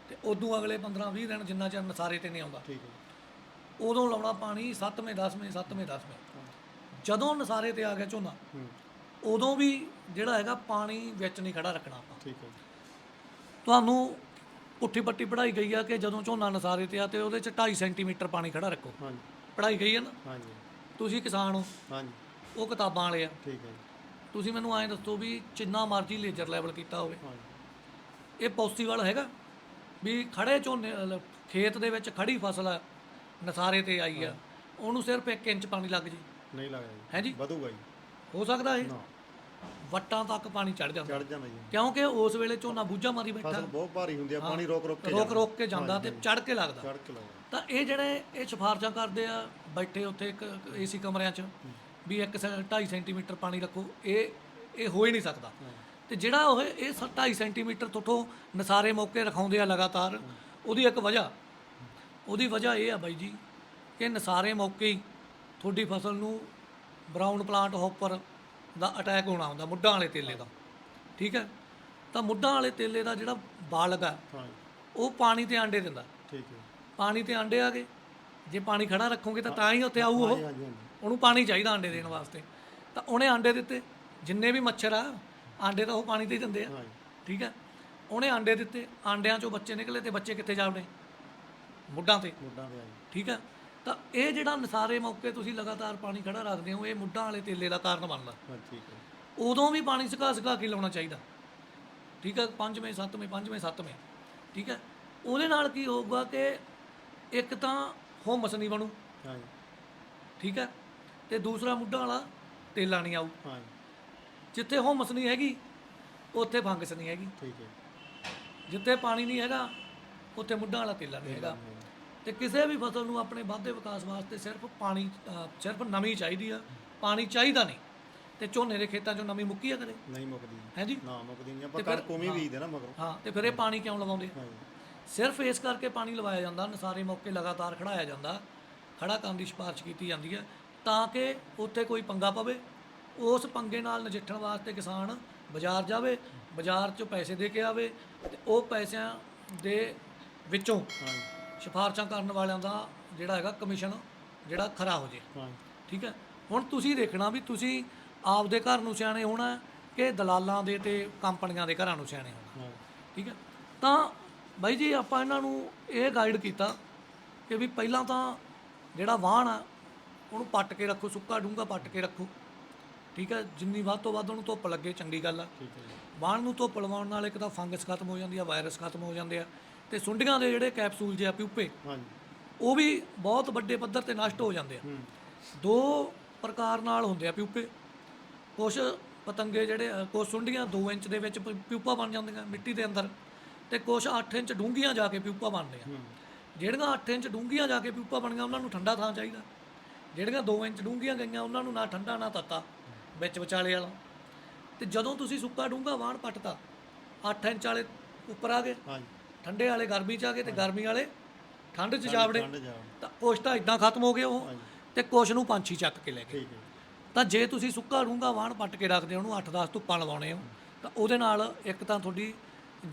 ਤੇ ਉਦੋਂ ਅਗਲੇ 15 20 ਦਿਨ ਜਿੰਨਾ ਚਿਰ ਨਸਾਰੇ ਤੇ ਨਹੀਂ ਆਉਂਦਾ। ਠੀਕ ਹੈ। ਉਦੋਂ ਲਾਉਣਾ ਪਾਣੀ ਸੱਤਵੇਂ ਦਸਵੇਂ ਸੱਤਵੇਂ ਦਸਵੇਂ। ਜਦੋਂ ਨਸਾਰੇ ਤੇ ਆ ਗਿਆ ਝੋਨਾ ਉਦੋਂ ਵੀ ਜਿਹੜਾ ਹੈਗਾ ਪਾਣੀ ਵਿੱਚ ਨਹੀਂ ਖੜਾ ਰੱਖਣਾ ਆਪਾਂ। ਠੀਕ ਹੈ। ਤੁਹਾਨੂੰ ਪੁੱਠੀ ਪੱਟੀ ਪੜਾਈ ਗਈ ਆ ਕਿ ਜਦੋਂ ਝੋਨਾ ਨਸਾਰੇ ਤੇ ਆ ਤੇ ਉਹਦੇ ਚ 2.5 ਸੈਂਟੀਮੀਟਰ ਪਾਣੀ ਖੜਾ ਰੱਖੋ। ਹਾਂਜੀ। ਪੜਾਈ ਗਈ ਹੈ ਨਾ? ਹਾਂਜੀ। ਤੁਸੀਂ ਕਿਸਾਨ ਹੋ। ਹਾਂਜੀ। ਉਹ ਕਿਤਾਬਾਂ ਵਾਲੇ ਆ। ਠੀਕ ਹੈ ਤੁਸੀਂ ਮੈਨੂੰ ਐਂ ਦੱਸੋ ਵੀ ਜਿੰਨਾ ਮਰਜ਼ੀ ਲੇਜ਼ਰ ਲੈਵਲ ਕੀਤਾ ਹੋਵੇ। ਹਾਂਜੀ ਇਹ ਪੋਸੀਬਲ ਹੈਗਾ ਵੀ ਖੜੇ ਝੋਨੇ ਅਲ- ਖੇਤ ਦੇ ਵਿੱਚ ਖੜੀ ਫਸਲ ਆ ਨਸਾਰੇ ਤੇ ਆਈ ਆ ਉਹਨੂੰ ਸਿਰਫ 1 ਇੰਚ ਪਾਣੀ ਲੱਗ ਜੇ। ਨਹੀਂ ਲੱਗਦਾ ਜੀ। ਹੈ ਜੀ? ਵਧੂਗਾ ਜੀ। ਹੋ ਸਕਦਾ ਇਹ? ਨਾ। ਵੱਟਾਂ ਤੱਕ ਪਾਣੀ ਚੜ ਜਾਂਦਾ। ਚੜ ਜਾਂਦਾ ਜੀ। ਕਿਉਂਕਿ ਉਸ ਵੇਲੇ ਝੋਨਾ ਬੂਝਾ ਮਾਰੀ ਬੈਠਾ। ਫਸਲ ਬਹੁਤ ਭਾਰੀ ਹੁੰਦੀ ਆ ਪਾਣੀ ਰੋਕ ਰੋਕ ਕੇ ਰੋਕ ਰੋਕ ਕੇ ਜਾਂਦਾ ਤੇ ਚੜ ਕੇ ਲੱਗਦਾ। ਚੜ ਕੇ ਲਾਉਂਦਾ ਤਾਂ ਇਹ ਜਿਹੜੇ ਇਹ ਸਿਫਾਰਸ਼ਾਂ ਕਰਦੇ ਆ ਬੈਠੇ ਉੱਥੇ ਇੱਕ ਏਸੀ ਕਮਰਿਆਂ 'ਚ ਵੀ 1 2.5 ਸੈਂਟੀਮੀਟਰ ਪਾਣੀ ਰੱਖੋ ਇਹ ਇਹ ਹੋ ਹੀ ਨਹੀਂ ਸਕਦਾ। ਤੇ ਜਿਹੜਾ ਉਹ ਇਹ 2.5 ਸੈਂਟੀਮੀਟਰ ਤੋਂ ਨਸਾਰੇ ਮੌਕੇ ਰਖਾਉਂਦੇ ਆ ਲਗਾਤਾਰ ਉਹਦੀ ਇੱਕ ਵਜ੍ਹਾ। ਉਹਦੀ ਵਜ੍ਹਾ ਇਹ ਆ ਬਾਈ ਜੀ ਕਿ ਨਸਾਰੇ ਮੌਕੇ ਹੀ ਤੁਹਾਡੀ ਫਸਲ ਨੂੰ ਬਰਾਊਨ ਪਲਾਂਟ ਹੌਪਰ ਦਾ ਅਟੈਕ ਹੋਣਾ ਹੁੰਦਾ ਮੁੱਢਾਂ ਵਾਲੇ ਤੇਲੇ ਦਾ। ਠੀਕ ਹੈ? ਤਾਂ ਮੁੱਢਾਂ ਵਾਲੇ ਤੇਲੇ ਦਾ ਜਿਹੜਾ ਬਾਲਗ ਆ ਉਹ ਪਾਣੀ ਤੇ ਆਂਡੇ ਦਿੰਦਾ। ਠੀਕ ਹੈ। ਪਾਣੀ ਤੇ ਆਂਡੇ ਆ ਗਏ। ਜੇ ਪਾਣੀ ਖੜਾ ਰੱਖੋਗੇ ਤਾਂ ਤਾਂ ਹੀ ਉੱਥੇ ਆਊ ਉਹ। ਉਹਨੂੰ ਪਾਣੀ ਚਾਹੀਦਾ ਆਂਡੇ ਦੇਣ ਵਾਸਤੇ। ਤਾਂ ਉਹਨੇ ਆਂਡੇ ਦਿੱਤੇ ਜਿੰਨੇ ਵੀ ਮੱਛਰ ਆ ਆਂਡੇ ਤਾਂ ਉਹ ਪਾਣੀ ਤੇ ਹੀ ਦਿੰਦੇ ਆ। ਠੀਕ ਹੈ ਉਹਨੇ ਆਂਡੇ ਦਿੱਤੇ ਆਂਡਿਆਂ ਚੋਂ ਬੱਚੇ ਨਿਕਲੇ ਤੇ ਬੱਚੇ ਕਿੱਥੇ ਜਾਵੜੇ ਮੁੱਢਾਂ ਤੇ। ਮੁੱਢਾਂ ਤੇ ਆ ਜੀ। ਠੀਕ ਹੈ ਤਾਂ ਇਹ ਜਿਹੜਾ ਨਸਾਰੇ ਮੌਕੇ ਤੁਸੀਂ ਲਗਾਤਾਰ ਪਾਣੀ ਖੜਾ ਰੱਖਦੇ ਹੋ ਇਹ ਮੁੱਢਾਂ ਵਾਲੇ ਤੇਲੇ ਦਾ ਕਾਰਨ ਬਣਦਾ। ਹਾਂ ਠੀਕ ਹੈ ਉਦੋਂ ਵੀ ਪਾਣੀ ਸੁਕਾ ਸੁਕਾ ਕੇ ਲਾਉਣਾ ਚਾਹੀਦਾ। ਠੀਕ ਹੈ ਪੰਜਵੇਂ ਸੱਤਵੇਂ ਪੰਜਵੇਂ ਸੱਤਵੇਂ। ਠੀਕ ਹੈ ਉਹਦੇ ਨਾਲ ਕੀ ਹੋਊਗਾ ਕਿ ਇੱਕ ਤਾਂ ਹੁਮਸ ਨਹੀਂ ਬਣੂ। ਹਾਂ ਠੀਕ ਹੈ ਤੇ ਦੂਸਰਾ ਮੁੱਢਾਂ ਵਾਲਾ ਤੇਲਾ ਨਹੀਂ ਆਊ ਹਾਂ ਜਿੱਥੇ ਹੁਮਸ ਨਹੀਂ ਹੈਗੀ ਉੱਥੇ ਫੰਗਸ ਨਹੀਂ ਹੈਗੀ। ਠੀਕ ਹੈ। ਜਿੱਥੇ ਪਾਣੀ ਨਹੀਂ ਹੈਗਾ ਉੱਥੇ ਮੁੱਢਾਂ ਵਾਲਾ ਤੇਲਾ ਨਹੀਂ ਹੈਗਾ। ਤੇ ਕਿਸੇ ਵੀ ਫਸਲ ਨੂੰ ਆਪਣੇ ਵਾਧੇ ਵਿਕਾਸ ਵਾਸਤੇ ਸਿਰਫ ਪਾਣੀ ਸਿਰਫ ਨਮੀ ਚਾਹੀਦੀ ਆ ਪਾਣੀ ਚਾਹੀਦਾ ਨਹੀਂ। ਤੇ ਝੋਨੇ ਦੇ ਖੇਤਾਂ 'ਚੋਂ ਨਮੀ ਮੁੱਕੀ ਆ ਕਦੇ? ਨਹੀਂ ਮੁੱਕਦੀ। ਹੈ ਜੀ? ਨਾ ਮੁੱਕਦੀ ਨਹੀਂ ਆਪਾਂ ਕਣਕ ਉਵੇਂ ਹੀ। ਬੀਜਦੇ ਨਾ ਮਗਰੋਂ। ਹਾਂ ਤੇ ਫਿਰ ਇਹ ਪਾਣੀ ਕਿਉਂ ਲਵਾਉਂਦੇ ਸਿਰਫ ਇਸ ਕਰਕੇ ਪਾਣੀ ਲਵਾਇਆ ਜਾਂਦਾ ਨਸਾਰੇ ਮੌਕੇ ਲਗਾਤਾਰ ਖੜਾਇਆ ਜਾਂਦਾ। ਖੜਾ ਕਰਨ ਦੀ ਸਿਫਾਰਿਸ਼ ਕੀਤੀ ਜਾਂਦੀ ਹੈ। ਤਾਂ ਕਿ ਉੱਥੇ ਕੋਈ ਪੰਗਾ ਪਵੇ ਉਸ ਪੰਗੇ ਨਾਲ ਨਜਿੱਠਣ ਵਾਸਤੇ ਕਿਸਾਨ ਬਾਜ਼ਾਰ ਜਾਵੇ ਬਾਜ਼ਾਰ 'ਚੋਂ ਪੈਸੇ ਦੇ ਕੇ ਆਵੇ ਤੇ ਉਹ ਪੈਸਿਆਂ ਦੇ ਵਿੱਚੋਂ ਸਿਫਾਰਸ਼ਾਂ ਕਰਨ ਵਾਲਿਆਂ ਦਾ ਜਿਹੜਾ ਹੈਗਾ ਕਮਿਸ਼ਨ ਜਿਹੜਾ ਖਰਾ ਹੋ ਜੇ। ਠੀਕ ਹੈ? ਹੁਣ ਤੁਸੀਂ ਦੇਖਣਾ ਵੀ ਤੁਸੀਂ ਆਪਦੇ ਘਰ ਨੂੰ ਸਿਆਣੇ ਹੋਣਾ ਕਿ ਦਲਾਲਾਂ ਦੇ ਤੇ ਕੰਪਨੀਆਂ ਦੇ ਘਰਾਂ ਨੂੰ ਸਿਆਣੇ ਹੋਣਾ ਠੀਕ ਹੈ? ਤਾਂ ਬਾਈ ਜੀ ਆਪਾਂ ਇਹਨਾਂ ਨੂੰ ਇਹ ਗਾਈਡ ਕੀਤਾ ਕਿ ਵੀ ਪਹਿਲਾਂ ਤਾਂ ਜਿਹੜਾ ਵਾਹਣ ਆ ਉਹਨੂੰ ਪੱਟ ਕੇ ਰੱਖੋ ਸੁੱਕਾ ਡੂੰਗਾ ਪੱਟ ਕੇ ਰੱਖੋ। ਠੀਕ ਹੈ ਜਿੰਨੀ ਵੱਧ ਤੋਂ ਵੱਧ ਉਹਨੂੰ ਧੁੱਪ ਲੱਗੇ ਚੰਗੀ ਗੱਲ ਆ। ਠੀਕ ਹੈ ਜੀ। ਨੂੰ ਧੁੱਪ ਲਵਾਉਣ ਨਾਲ ਇੱਕ ਤਾਂ ਫੰਗਸ ਖਤਮ ਹੋ ਜਾਂਦੀ ਆ ਵਾਇਰਸ ਖਤਮ ਹੋ ਜਾਂਦੇ ਆ। ਤੇ ਸੁੰਡੀਆਂ ਦੇ ਜਿਹੜੇ ਕੈਪਸੂਲ ਜਿਹੇ ਆ ਜੀ ਉਹ ਵੀ ਬਹੁਤ ਵੱਡੇ ਪੱਧਰ ਤੇ ਨਸ਼ਟ ਹੋ ਜਾਂਦੇ ਆ। ਦੋ ਪ੍ਰਕਾਰ ਨਾਲ ਹੁੰਦੇ ਆ ਪਿਊਪੇ ਕੁਝ ਪਤੰਗੇ ਜਿਹੜੇ ਕੁਛ ਸੁੰਡੀਆਂ 2 ਇੰਚ ਦੇ ਵਿੱਚ ਪ- ਪਿਊਪਾ ਬਣ ਜਾਂਦੀਆਂ ਮਿੱਟੀ ਦੇ ਅੰਦਰ। ਤੇ ਕੁਝ 8 ਇੰਚ ਡੂੰਘੀਆਂ ਜਾ ਕੇ ਪਿਊਪਾ ਬਣਦੇ ਆ। ਜਿਹੜੀਆਂ 8 ਇੰਚ ਡੂੰਘੀਆਂ ਜਾ ਕੇ ਪਿਊਪਾ ਬਣੀਆਂ ਉਹਨਾਂ ਨੂੰ ਠੰਡਾ ਥਾਂ ਚਾਹੀਦਾ। ਜਿਹੜੀਆਂ 2 ਇੰਚ ਡੂੰਘੀਆਂ ਗਈਆਂ ਉਹਨਾਂ ਨੂੰ ਨਾ ਠੰਡਾ ਨਾ ਤੱਤਾ ਵਿੱਚ ਵਿਚਾਲੇ ਵਾਲਾ। ਤੇ ਜਦੋਂ ਤੁਸੀਂ ਸੁੱਕਾ ਡੂੰਘਾ ਵਾਣ ਪੱਟਤਾ 8 ਇੰਚ ਵਾਲੇ ਉੱਪਰ ਆ ਗਏ ਹਾਂ ਜੀ ਠੰਡੇ ਵਾਲੇ ਗਰਮੀ ਚ ਆ ਗਏ ਤੇ ਗਰਮੀ ਵਾਲੇ ਠੰਡ ਚ ਜਾਵੜੇ ਤਾਂ ਕੁਛ ਤਾਂ ਇਦਾਂ ਖਤਮ ਹੋ ਗਏ ਉਹ ਤੇ ਕੁਛ ਨੂੰ ਪੰਛੀ ਚੱਕ ਕੇ ਲੈ ਗਏ। ਠੀਕ ਹੈ। ਤਾਂ ਜੇ ਤੁਸੀਂ ਸੁੱਕਾ ਡੂੰਗਾ ਵਾਣ ਪੱਟ ਕੇ ਰੱਖਦੇ ਹੋ ਉਹਨੂੰ 8-10 ਧੁੱਪਾਂ ਲਵਾਉਣੇ ਹੋ ਤਾਂ ਉਹਦੇ ਨਾਲ ਇੱਕ ਤਾਂ ਤੁਹਾਡੀ